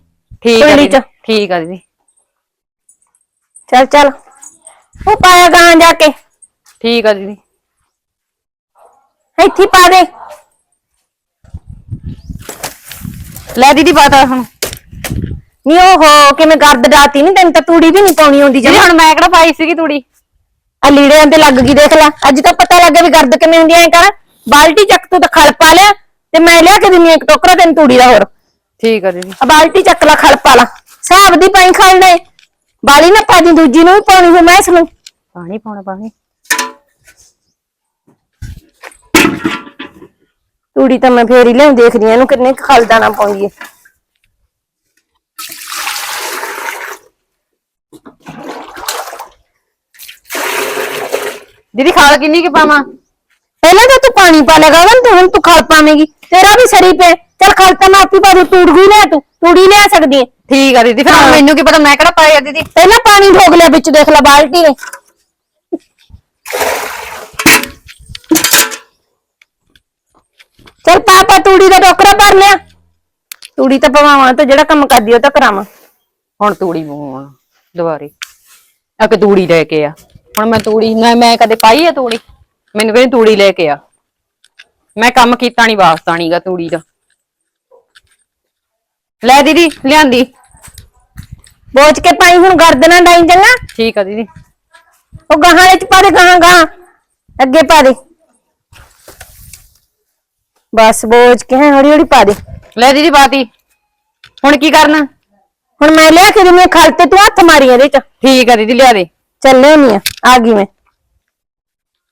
C: ਠੀਕ ਆ
A: ਤੂੜੀ
C: ਦੀਦੀ। ਠੀਕ ਆ ਦੀਦੀ।
A: ਚੱਲ ਚੱਲ। ਉਹ ਪਾਇਆ ਗਾਂ ਜਾ ਕੇ।
C: ਠੀਕ ਆ ਦੀਦੀ।
A: ਇੱਥੇ ਹੀ ਪਾ ਦੇ।
C: ਲੈ ਦੀਦੀ ਪਤਾ ਹੁਣ।
A: ਨੀ ਓਹੋ ਕਿਵੇਂ ਗਰਦ ਡਾਤੀ ਨਹੀਂ ਤੈਨੂੰ ਤਾਂ ਤੂੜੀ ਵੀ ਨਹੀਂ ਪਾਉਣੀ ਆਉਂਦੀ
C: ਦੀਦੀ ਹੁਣ ਮੈਂ ਕਿਹੜਾ ਪਾਈ ਸੀਗੀ ਤੂੜੀ?
A: ਆ ਲੀੜਿਆਂ ਤੇ ਲੱਗ ਗਈ ਦੇਖ ਲੈ। ਅੱਜ ਤਾਂ ਪਤਾ ਲੱਗਾ ਵੀ ਗਰਦ ਕਿਵੇਂ ਹੁੰਦੀ ਐ ਕਰ। ਬਾਲਟੀ ਚੱਕ ਤੂੰ ਤਾਂ ਖਲ ਪਾ ਲਿਆ ਤੇ ਮੈਂ ਲਿਆ ਕੇ ਦਿੰਨੀ ਆ ਇੱਕ ਟੋਕਰਾ ਤੈਨੂੰ ਤੂੜੀ ਦਾ ਹੋਰ
C: ਠੀਕ ਆ ਦੀਦੀ
A: ਆ ਬਾਲਟੀ ਚੱਕ ਲੈ ਖਲ ਪਾ ਲਾ ਹਿਸਾਬ ਦੀ ਪਾਈ ਖੜਨੇ ਬਾਲੀ ਨਾ ਪਾ ਦੀ ਦੂਜੀ ਨੂੰ ਵੀ ਪਾਉਣੀ ਹੋ ਮੈਂ ਇਸ ਨੂੰ
C: ਪਾਣੀ ਪਾਉਣਾ ਪਾਣੀ
A: ਤੂੜੀ ਤਾਂ ਮੈਂ ਫੇਰ ਹੀ ਲਿਆਉਂ ਦੇਖਦੀ ਆ ਇਹਨੂੰ ਕਿੰਨੇ ਕੁ ਖਲ ਦਾਣਾ ਪਾਉਂਦੀ ਐ
C: ਦੀਦੀ ਖਾਲ ਕਿੰਨੀ ਕਿ ਪਾਵਾਂ
A: ਪਹਿਲਾਂ ਤਾਂ ਤੂੰ ਪਾਣੀ ਪਾ ਲੇਗਾ ਤੇ ਹੁਣ ਤੂੰ ਖਲ ਪਾਵੇਂਗੀ। ਤੇਰਾ ਵੀ ਸਰੀ ਪਏ ਚੱਲ ਖਲ ਤਾਂ ਮੈਂ ਆਪੀ ਪਾ ਦੂੰ ਤੂੜੀ ਲਿਆ ਤੂੰ ਤੂੜੀ ਲਿਆ ਸਕਦੀ ਐ
C: ਠੀਕ ਆ ਦੀਦੀ ਫਿਰ ਹੁਣ
A: ਹਾਂ।
C: ਮੈਨੂੰ ਕੀ ਪਤਾ ਮੈਂ ਕਿਹੜਾ ਪਾਇਆ ਦੀਦੀ?
A: ਪਹਿਲਾਂ ਪਾਣੀ ਢੋਕ ਲਿਆ ਵਿੱਚ ਦੇਖ ਲੈ ਬਾਲਟੀ ਨੇ। ਚੱਲ ਪਾਪਾ ਤੂੜੀ ਦਾ ਟੋਕਰਾ ਭਰ ਲਿਆ। ਤੂੜੀ ਤਾਂ ਪਵਾਵਾਂ ਤਾਂ ਜਿਹੜਾ ਕੰਮ ਕਰਦੀ ਉਹ ਤਾਂ ਕਰਾਵਾਂ।
C: ਹੁਣ ਤੂੜੀ ਬੂਣ ਦੁਬਾਰੇ। ਆ ਕੇ ਤੂੜੀ ਲੈ ਕੇ ਆ। ਹੁਣ ਮੈਂ ਤੂੜੀ ਨਾ ਮੈਂ ਕਦੇ ਪਾਈ ਆ ਤੂੜੀ? ਮੈਨੂੰ ਕਹਿੰਦੀ ਤੂੜੀ ਲੈ ਕੇ ਆ। ਮੈਂ ਕੰਮ ਕੀਤਾ ਨਹੀਂ ਵਾਸਤਾ ਨਹੀਂਗਾ ਤੂੜੀ ਦਾ। ਲੈ ਦੀਦੀ ਲਿਆਂਦੀ।
A: ਬੋਚ ਕੇ ਪਾਈ ਹੁਣ ਗਰਦਨਾਂ ਡਾਈ ਚੰਗਾ?
C: ਠੀਕ ਆ ਦੀਦੀ।
A: ਉਹ ਗਾਹਾਂ ਵਿੱਚ ਪਾ ਦੇ ਗਾਹਾਂ ਗਾਹਾਂ। ਅੱਗੇ ਪਾ ਦੇ। ਬਸ ਬੋਚ ਕੇ ਹੌਲੀ ਹੌਲੀ ਪਾ ਦੇ।
C: ਲੈ ਦੀਦੀ ਬਾਤੀ। ਹੁਣ ਕੀ ਕਰਨਾ?
A: ਹੁਣ ਮੈਂ ਲਿਆ ਕੇ ਦਿੰਦੀ ਹਾਂ ਖਲ ਤੇ ਤੂੰ ਹੱਥ ਮਾਰੀ ਇਹਦੇ ਚ।
C: ਠੀਕ ਆ ਦੀਦੀ ਲਿਆ ਦੇ।
A: ਚੱਲੇ ਨਹੀਂ ਆ ਆ ਗਈ ਮੈਂ।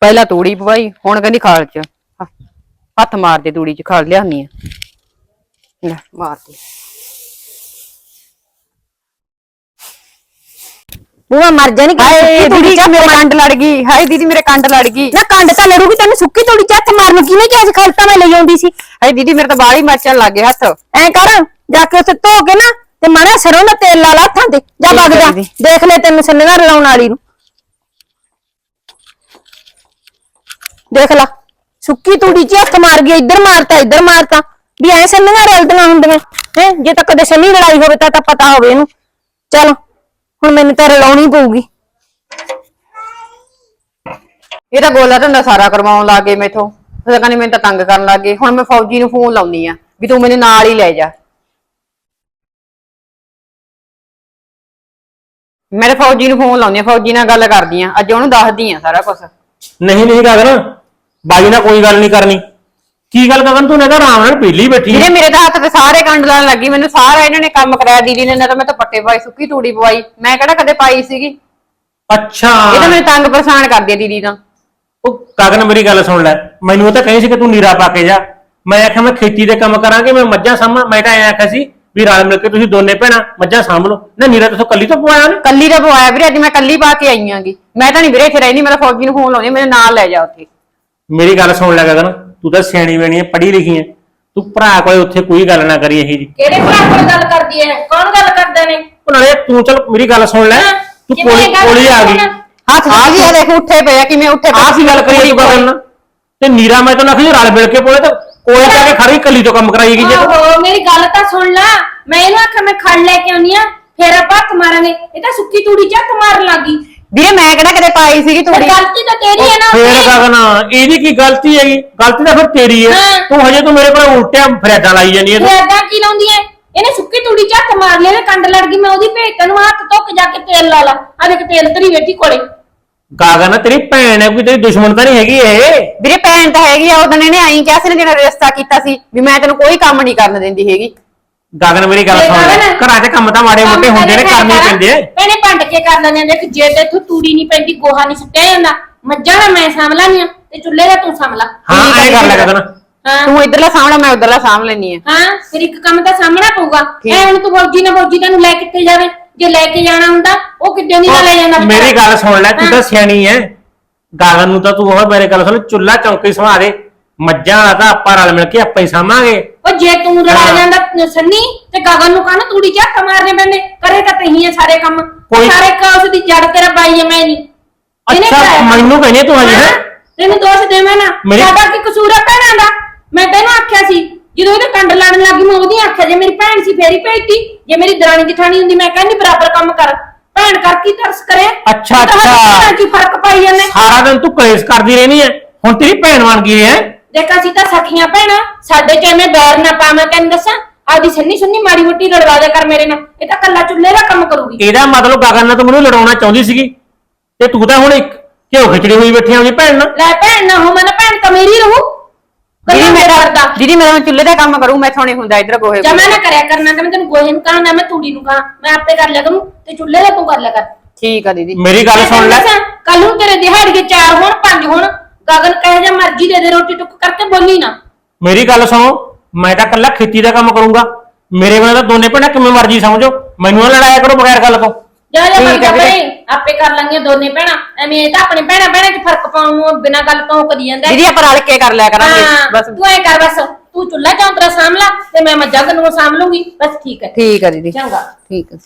C: ਪਹਿਲਾਂ ਤੂੜੀ ਪਵਾਈ ਹੁਣ ਕਹਿੰਦੀ ਖਾਲ ਚ। ਹ- ਹੱਥ ਮਾਰ ਦੇ ਤੂੜੀ ਚ ਖਾਲ ਲਿਆਨੀ ਆ। ਲੈ ਮਾਰਦੀ।
A: ਬੂਆ ਮਰ ਜਾਣੀ
C: ਹਾਏ ਦੀਦੀ
A: ਚੱਕ
C: ਮੇਰੇ ਕੰਡ ਲੜ ਗਈ। ਹਾਏ ਦੀਦੀ ਮੇਰੇ ਕੰਡ ਲੜ ਗਈ।
A: ਨਾ ਕੰਡ ਤਾਂ ਲੜੂਗੀ ਤੈਨੂੰ ਸੁੱਕੀ ਤੋੜੀ ਚੱਕ ਮਾਰਨ ਕਿਵੇਂ ਕਿ ਅੱਜ ਖਲ ਤਾਂ ਮੈਂ ਲਈ ਆਉਂਦੀ ਸੀ।
C: ਹਾਏ ਦੀਦੀ ਮੇਰੇ ਤਾਂ ਬਾਹਲੀ ਮਰਚਣ ਲੱਗ ਗਏ ਹੱਥ।
A: ਐ ਕਰ ਜਾ ਕੇ ਉੱਥੇ ਧੋ ਕੇ ਨਾ ਤੇ ਮਾੜਾ ਸਰੋਂ ਦਾ ਤੇਲ ਲਾ ਲਾ ਹੱਥਾਂ ਤੇ। ਜਾ
C: ਠੀਕ
A: ਵਗ
C: ਹੈ
A: ਜਾ।
C: ਦੀਦੀ।
A: ਦੇਖ ਲੈ ਤੈਨੂੰ ਸੰਨਗਾ ਰਲਾਉਣ ਵਾਲੀ ਨੂੰ। ਦੇਖ ਲਾ, ਸੁੱਕੀ ਤੂੜੀ 'ਚ ਹੱਥ ਮਾਰ ਗਿਆ ਇੱਧਰ ਮਾਰਤਾ ਇੱਧਰ ਮਾਰਤਾ, ਵੀ ਐ ਸੰਨਗਾ ਰਲਦੀਆਂ ਹੁੰਦੀਆਂ, ਹੈ, ਜੇ ਤਾਂ ਕਦੇ ਸੰਨੀ ਲੜਾਈ ਹੋਵੇ ਤਾਂ ਤਾਂ ਪਤਾ ਹੋਵੇ ਇਹਨੂੰ। ਚਲ, ਹੁਣ ਮੈਨੂੰ ਤਾਂ ਰਲਾਉਣੀ ਪਊਗੀ।
C: ਇਹ ਤਾਂ ਗੋਲਾ ਧੰਦਾ ਸਾਰਾ ਕਰਵਾਉਣ ਲੱਗ ਗਏ ਮੈਥੋਂ। ਕਹਿੰਦੀ ਮੈਨੂੰ ਤਾਂ ਤੰਗ ਕਰਨ ਲੱਗ ਗਏ। ਹੁਣ ਮੈਂ ਫੌਜੀ ਨੂੰ ਫੋਨ ਲਾਉਣੀ ਆ ਵੀ ਤੂੰ ਮੈਨੂੰ ਨਾਲ ਹੀ ਲੈ ਜਾ। ਮੇਰੇ ਫੌਜੀ ਨੂੰ ਫੋਨ ਲਾਉਣੀ ਆ ਫੌਜੀ ਨਾਲ ਗੱਲ ਕਰਦੀ ਆ ਅੱਜ ਉਹਨੂੰ ਦੱਸਦੀ ਆ ਸਾਰਾ ਕੁਝ
B: ਨਹੀਂ ਨਹੀਂ ਗਗਨ ਬਾਈ ਨਾਲ ਕੋਈ ਗੱਲ ਨਹੀਂ ਕਰਨੀ। ਕੀ ਗੱਲ ਗਗਨ ਤੂੰ ਨੇ ਤਾਂ ਆਰਾਮ ਨਾਲ ਪੀਲੀ ਬੈਠੀ
C: ਜਿਹੜੇ ਮੇਰੇ ਤਾਂ ਹੱਥ ਤੇ ਸਾਰੇ ਕੰਡ ਲਾਣ ਲੱਗੀ ਮੈਨੂੰ ਸਾਰਾ ਇਹਨਾਂ ਨੇ ਕੰਮ ਕਰਾਇਆ ਦੀਦੀ ਨੇ ਨਾ ਤਾਂ ਮੈਂ ਤਾਂ ਪੱਟੇ ਪਾਈ ਸੁੱਕੀ ਤੂੜੀ ਪਵਾਈ ਮੈਂ ਕਿਹੜਾ ਕਦੇ ਪਾਈ ਸੀਗੀ?
B: ਅੱਛਾ।
C: ਇਹ ਤਾਂ ਮੈਨੂੰ ਤੰਗ ਪਰੇਸ਼ਾਨ ਕਰਦੀ ਆ ਦੀਦੀ ਤਾਂ।
B: ਉਹ ਗਗਨ ਮੇਰੀ ਗੱਲ ਸੁਣ ਲੈ ਮੈਨੂੰ ਉਹ ਤਾਂ ਕਹੀ ਸੀ ਕਿ ਤੂੰ ਨੀਰਾ ਪਾ ਕੇ ਜਾ। ਮੈਂ ਆਖਿਆ ਮੈਂ ਖੇਤੀ ਦੇ ਕੰਮ ਕਰਾਂਗੇ ਮੈਂ ਮੱਝਾਂ ਸਾਂਭਾਂ ਮੈਂ ਤਾਂ ਐਂ ਆਖਿਆ ਸੀ ਵੀ ਰਲ ਮਿਲ ਕੇ ਤੁਸੀਂ ਦੋਨੇ ਭੈਣਾਂ ਮੱਝਾਂ ਸਾਂਭ ਲਓ। ਨਾ ਨੀਰਾ ਤੂੰ ਕੱਲੀ ਤੋਂ ਪਵਾਇਆ ਨੇ
C: ਕੱਲੀ ਦਾ ਪਵਾਇਆ ਵੀਰੇ ਅੱਜ ਮੈਂ ਕੱਲੀ ਪਾ ਕੇ ਆਈ ਆਂਗੀ। ਮੈਂ ਤਾਂ ਨਹੀਂ ਵੀਰੇ ਇੱਥੇ ਰਹਿਣੀ ਮੇਰਾ ਫੌਜੀ ਨੂੰ ਫੋਨ ਲਾਉਣੀ ਮੇਰੇ ਨਾਲ ਲੈ ਜਾ ਉੱਥੇ।
B: ਮੇਰੀ ਗੱਲ ਸੁਣ ਲੈ ਗਗਨ ਤੂੰ ਤਾਂ ਸਿਆਣੀ ਬਣੀ ਹੈ ਪੜ੍ਹੀ ਲਿਖੀ ਹੈ ਤੂੰ ਭਰਾ ਕੋਲੇ ਉੱਥੇ ਕੋਈ ਗੱਲ ਨਾ ਕਰੀ ਇਹੀ ਜੀ
A: ਕਿਹੜੇ ਭਰਾ ਕੋਲ ਗੱਲ ਕਰਦੀ ਐ? ਕੌਣ ਗੱਲ ਕਰਦਾ ਨੇ?
B: ਉਹ ਨਾਲੇ ਤੂੰ ਚਲ ਮੇਰੀ ਗੱਲ ਸੁਣ ਲੈ। ਤੂੰ ਕੋਲੀ ਕੋਲੀ ਆ ਗਈ?
C: ਹੱਥ ਆ ਦੇਖ ਉੱਠੇ ਪਏ ਆ ਕਿਵੇਂ ਉੱਠੇ ਪਏ
B: ਆਹ ਗੱਲ ਕਰੀ ਤੂੰ ਗਗਨ? ਨਾਲ? ਤੇ ਨੀਰਾ ਮੈਂ ਤਾਂ ਨਾ ਖੀ ਰਲ ਮਿਲ ਕੇ ਪੋਲੇ ਤਾਂ ਕੋਲੇ ਜਾ ਕੇ ਖੜੀ ਕੱਲੀ ਤੋਂ ਕੰਮ ਕਰਾਈ ਗਈ ਜੇ ਤੂੰ।
D: ਓਹੋ ਮੇਰੀ ਗੱਲ ਤਾਂ ਸੁਣ ਲੈ। ਮੈਂ ਇਹਨੂੰ ਆਖਿਆ ਮੈਂ ਖੜ ਲੈ ਕੇ ਆਉਣੀ ਆ ਫੇਰ ਆਪਾਂ ਹੱਥ ਮਾਰਾਂਗੇ। ਇਹ ਤਾਂ ਸੁੱਕੀ ਤੂੜੀ ਚ ਹੱਥ ਮਾਰਨ ਲੱਗੀ
C: ਵੀਰੇ ਮੈਂ ਕਿਹੜਾ ਕਦੇ ਪਾਈ ਸੀਗੀ
D: ਤੇ
C: ਤੂੜੀ?
D: ਗਲਤੀ ਤਾਂ ਤੇਰੀ ਹੈ ਨਾ
B: ਫੇਰ
D: ਉੱਥੇ।
B: ਗਗਨ ਇਹਦੀ ਕੀ ਗਲਤੀ ਹੈਗੀ? ਗਲਤੀ ਤਾਂ ਫਿਰ ਤੇਰੀ ਹੈ।
D: ਹਾਂ।
B: ਤੂੰ ਹਜੇ ਤੂੰ ਮੇਰੇ ਕੋਲ ਉਲਟਿਆ ਫਰਿਆਦਾਂ ਲਾਈ ਜਾਂਦੀ ਹੈ
D: ਇਹ ਏਦਾਂ ਕੀ ਲਾਉਂਦੀ ਐ ਇਹਨੇ ਸੁੱਕੀ ਤੂੜੀ ਚ ਹੱਥ ਮਾਰ ਲਿਆ ਤੇ ਕੰਡ ਲੜ ਗਈ। ਮੈਂ ਉਹਦੀ ਭੇਤ ਤੈਨੂੰ ਹੱਥ ਧੁੱਕ ਜਾ ਕੇ ਤੇਲ ਲਾ ਲਾ। ਆ ਦੇਖ ਤੇਲ ਤਰੀ ਬੈਠੀ ਕੋਲੇ।
B: ਗਗਨ ਤੇਰੀ ਭੈਣ ਹੈ ਕੋਈ ਤੇਰੀ ਦੁਸ਼ਮਣ ਤਾਂ ਨਹੀਂ ਹੈਗੀ ਇਹ।
C: ਵੀਰੇ ਭੈਣ ਤਾਂ ਹੈਗੀ ਆ ਉਹਦਨ ਇਹਨੇ ਆਈ ਕਿਹਾ ਸੀ ਨਾ ਜਿਹੜਾ ਰਿਸ਼ਤਾ ਕੀਤਾ ਸੀ ਵੀ ਮੈਂ ਤੈਨੂੰ ਕੋਈ ਕੰਮ ਨਹੀਂ ਕਰਨ ਦਿੰਦੀ ਹੈਗੀ।
B: ਗਗਨ ਮੇਰੀ ਗੱਲ
D: ਤੇ
B: ਸੁਣ ਲੈ
D: ਗਗਨ,
B: ਘਰਾਂ 'ਚ ਕੰਮ ਤਾਂ ਮਾੜੇ ਮੋਟੇ ਹੁੰਦੇ ਨੇ ਕਰਨੇ ਹੀ ਪੈਂਦੇ ਆ।
D: ਭੈਣੇ ਪੰਡ ਕੇ ਕਰ ਲੈਂਦੇ ਆ। ਦੇਖ ਜੇ ਤੇ ਇੱਥੋਂ ਤੂੜੀ ਨਹੀਂ ਪੈਂਦੀ ਗੋਹਾ ਨਹੀਂ ਸੁੱਟਿਆ ਜਾਂਦਾ ਮੱਝਾਂ ਦਾ ਮੈਂ ਸਾਂਭ ਲਾਂਗੀ ਆ ਤੇ ਚੁੱਲ੍ਹੇ ਦਾ ਤੂੰ ਸਾਂਭ ਲਾ
B: ਹਾਂ ਐਂ ਕਰ ਲੈ। ਗਗਨ।
D: ਹਾਂ।
C: ਤੂੰ ਇਧਰਲਾ ਸਾਹਮਣਾ ਮੈਂ ਉਧਰਲਾ ਸਾਂਭ ਲੈਣੀ ਆ।
D: ਹਾਂ ਫਿਰ ਇੱਕ ਕੰਮ ਤਾਂ ਸਾਹਮਣਾ ਪਊਗਾ।
C: ਠੀਕ।
D: ਐ ਹੁਣ ਤੂੰ ਫੌਜੀ ਨਾ ਫੌਜੀ ਤੈਨੂੰ ਲੈ ਕਿੱਥੇ ਜਾਵੇ? ਜੇ ਲੈ ਕੇ ਜਾਣਾ ਹੁੰਦਾ ਉਹ ਕਿੱਦਾਂ ਦੀ ਲੈ ਜਾਂਦਾ ਵਿਚਾਰਾ?
B: ਮੇਰੀ ਗੱਲ ਸੁਣ ਲੈ ਤੂੰ ਤਾਂ। ਸਿਆਣੀ ਐ ਗਗਨ ਨੂੰ ਤਾਂ ਤੂੰ ਉਹ ਮੇਰੇ ਗੱਲ ਸੁਣ ਚੁੱਲਾ ਚੌਂਕੀ ਸੰਭਾ ਦੇ ਮੱਝਾਂ ਦਾ ਤਾਂ ਆਪਾਂ ਰਲ ਮਿਲ ਕੇ ਆਪਾਂ ਹੀ ਸਾਂਭਾਂਗੇ
A: ਉਹ ਜੇ ਤੂੰ
B: ਹਾਂ।
A: ਜਾਂਦਾ ਸੰਨੀ ਤੇ ਗਗਨ ਨੂੰ ਕਾਹਨੂੰ ਤੂੜੀ ਝੱਟ ਮਾਰਨੇ ਪੈਂਦੇ ਕਰੇ ਤਾਂ ਤਹੀਂ ਆ ਸਾਰੇ ਕੰਮ
B: ਕੋਈ-
A: ਸਾਰੇ ਕਾਸ ਦੀ ਜੜ ਤੇਰਾ ਬਾਈ ਆ ਮੈਂ ਨਹੀਂ ਇਹਨੇ
B: ਅੱਛਾ
A: ਕਰਾਇਆ।
B: ਮੈਨੂੰ ਕਹਿੰਦੇ ਤੂੰ
A: ਹੈਂ? ਤੈਨੂੰ ਦੋਸ਼ ਦੇਵਾਂ ਨਾ
B: ਮੇਰੀ-
A: ਸਾਡਾ ਕੀ ਕਸੂਰ ਹੈ ਭੈਣਾਂ ਦਾ ਮੈਂ ਤੈਨੂੰ ਆਖਿਆ ਸੀ ਜਦੋਂ ਇਹਦੇ ਕੰਡ ਲੜਨ ਲੱਗੀ ਮੈਂ ਉਹਦੀ ਆਖਿਆ ਜੇ ਮੇਰੀ ਭੈਣ ਸੀ ਫੇਰੀ ਭੇਜਤੀ। ਜੇ ਮੇਰੀ ਦਰਾਣੀ ਜਠਾਣੀ ਹੁੰਦੀ ਮੈਂ ਕਹਿੰਦੀ ਬਰਾਬਰ ਕੰਮ ਕਰ। ਭੈਣ ਕਰ ਕੀ ਤਰਸ ਕਰੇ
B: ਅੱਛਾ,
A: ਤੂੰ ਤਾਂ
B: ਅੱਛਾ।
A: ਹੀ ਫ਼ਰਕ ਪਾਈ ਜਾਂਦੇ।
B: ਸਾਰਾ ਦਿਨ ਤੂੰ ਕਲੇਸ਼ ਕਰਦੀ ਰਹਿਣੀ ਹੈ ਹੁਣ ਤੇਰੀ ਭੈਣ ਬਣ ਗਈ ਹੈ
A: ਦੇਖ ਅਸੀਂ ਤਾਂ ਸਖੀਆਂ ਭੈਣਾਂ। ਸਾਡੇ ਚ ਐਵੇਂ ਬੈਰ ਨਾ ਪਾ ਮੈਂ ਤੈਨੂੰ ਦੱਸਾਂ। ਆਪਦੀ ਸੰਨੀ ਸੁੰਨੀ ਮਾੜੀ ਮੋਟੀ ਲੜਵਾ ਦੇ ਕਰ ਮੇਰੇ ਨਾਲ। ਇਹ ਤਾਂ ਕੱਲਾ ਚੁੱਲ੍ਹੇ ਦਾ ਕੰਮ ਕਰੂਗੀ।
B: ਇਹਦਾ ਮਤਲਬ ਗਗਨ ਨਾਲ ਤੂੰ ਮੈਨੂੰ ਲੜਾਉਣਾ ਚਾਹੁੰਦੀ ਸੀਗੀ। ਤੇ ਤੂੰ ਤਾਂ ਹੁਣ ਇੱਕ ਘਿਓ ਖਿਚੜੀ ਹੋਈ ਬੈਠੀ ਆ ਭੈਣ ਨਾਲ।
A: ਲੈ ਭੈਣ ਨਾ ਹੋ ਮੈਂ ਭੈਣ ਤਾਂ ਮੇਰੀ ਰਹੂ।
C: ਦੀਦੀ
A: ਕੱਲਾ
C: ਮੈਂ
A: ਕਰਦਾ।
C: ਦੀਦੀ ਮੈਂ ਚੁੱਲ੍ਹੇ ਦਾ ਕੰਮ ਕਰੂੰ ਮੈਥੋਂ ਨਹੀਂ ਹੁੰਦਾ ਇੱਧਰ ਗੋਹੇ
A: ਜਮਾ ਨਾ ਕਰਿਆ ਕਰਨਾ ਤਾਂ ਮੈਂ ਤੈਨੂੰ ਗੋਹੇ ਨੂੰ ਕਹਾਂ ਨਾ ਮੈਂ ਤੂੜੀ ਨੂੰ ਕਹਾਂ ਮੈਂ ਆਪੇ ਕਰ ਲਿਆ ਕਰੂੰ ਤੇ ਚੁੱਲ੍ਹੇ ਦਾ ਤੂੰ ਕਰ ਲਿਆ ਕਰ।
C: ਠੀਕ ਆ ਦੀਦੀ।
B: ਮੇਰੀ ਗੱਲ ਸੁਣ ਲੈ।
A: ਕੱਲ ਨੂੰ ਤੇਰੇ ਦਿਹਾੜੀਏ ਚਾਰ ਹੋਣ ਪੰਜ ਹੋਣ ਗਗਨ ਕਹੇ ਜਾਂ ਮਰਜ਼ੀ ਦੇ ਦੇ ਰੋਟੀ ਟੁੱਕ ਕਰਕੇ ਬੋਲੀ ਨਾ।
B: ਮੇਰੀ ਗੱਲ ਸੁਣੋ ਮੈਂ ਤਾਂ ਕੱਲਾ ਖੇਤੀ ਦਾ ਕੰਮ ਕਰੂੰਗਾ। ਮੇਰੇ ਬਿਨਾਂ ਤਾਂ ਦੋਨੇ ਭੈਣਾਂ ਕਿਵੇਂ ਮਰਜ਼ੀ ਸਮਝੋ। ਮੈਨੂੰ ਨਾ ਲੜਾਇਆ ਕਰੋ ਬਗੈਰ ਗੱਲ ਤੋਂ।
A: ਜਾ ਜਾ
C: ਠੀਕ ਹੈ ਵੀਰੇ।
A: ਭੈਣੇ, ਆਪੇ ਕਰ ਲਾਂਗੇ ਦੋਨੇ ਭੈਣਾਂ। ਐਵੇਂ ਇਹ ਤਾਂ ਆਪਣੇ ਭੈਣਾਂ ਭੈਣਾਂ 'ਚ ਫ਼ਰਕ ਪਾਉਣ ਨੂੰ ਬਿਨਾਂ ਗੱਲ ਤੋਂ ਕਰੀ ਜਾਂਦਾ। ਹੈ।
C: ਦੀਦੀ ਆਪਾਂ ਰਲ ਕੇ ਕਰ ਲਿਆ ਕਰਾਂਗੇ।
A: ਹਾਂ,
C: ਬਸ।
A: ਤੂੰ ਐ ਕਰ ਬਸ। ਤੂੰ ਚੁੱਲ੍ਹਾ ਚੌਂਤਰਾ ਸਾਂਭ ਲਾ ਤੇ ਮੈਂ ਮੱਝਾਂ ਨੂੰ ਸਾਂਭ ਲੂੰਗੀ ਬਸ ਠੀਕ ਹੈ।
C: ਠੀਕ ਆ ਦੀਦੀ।
A: ਚੰਗਾ।
C: ਠੀਕ ਆ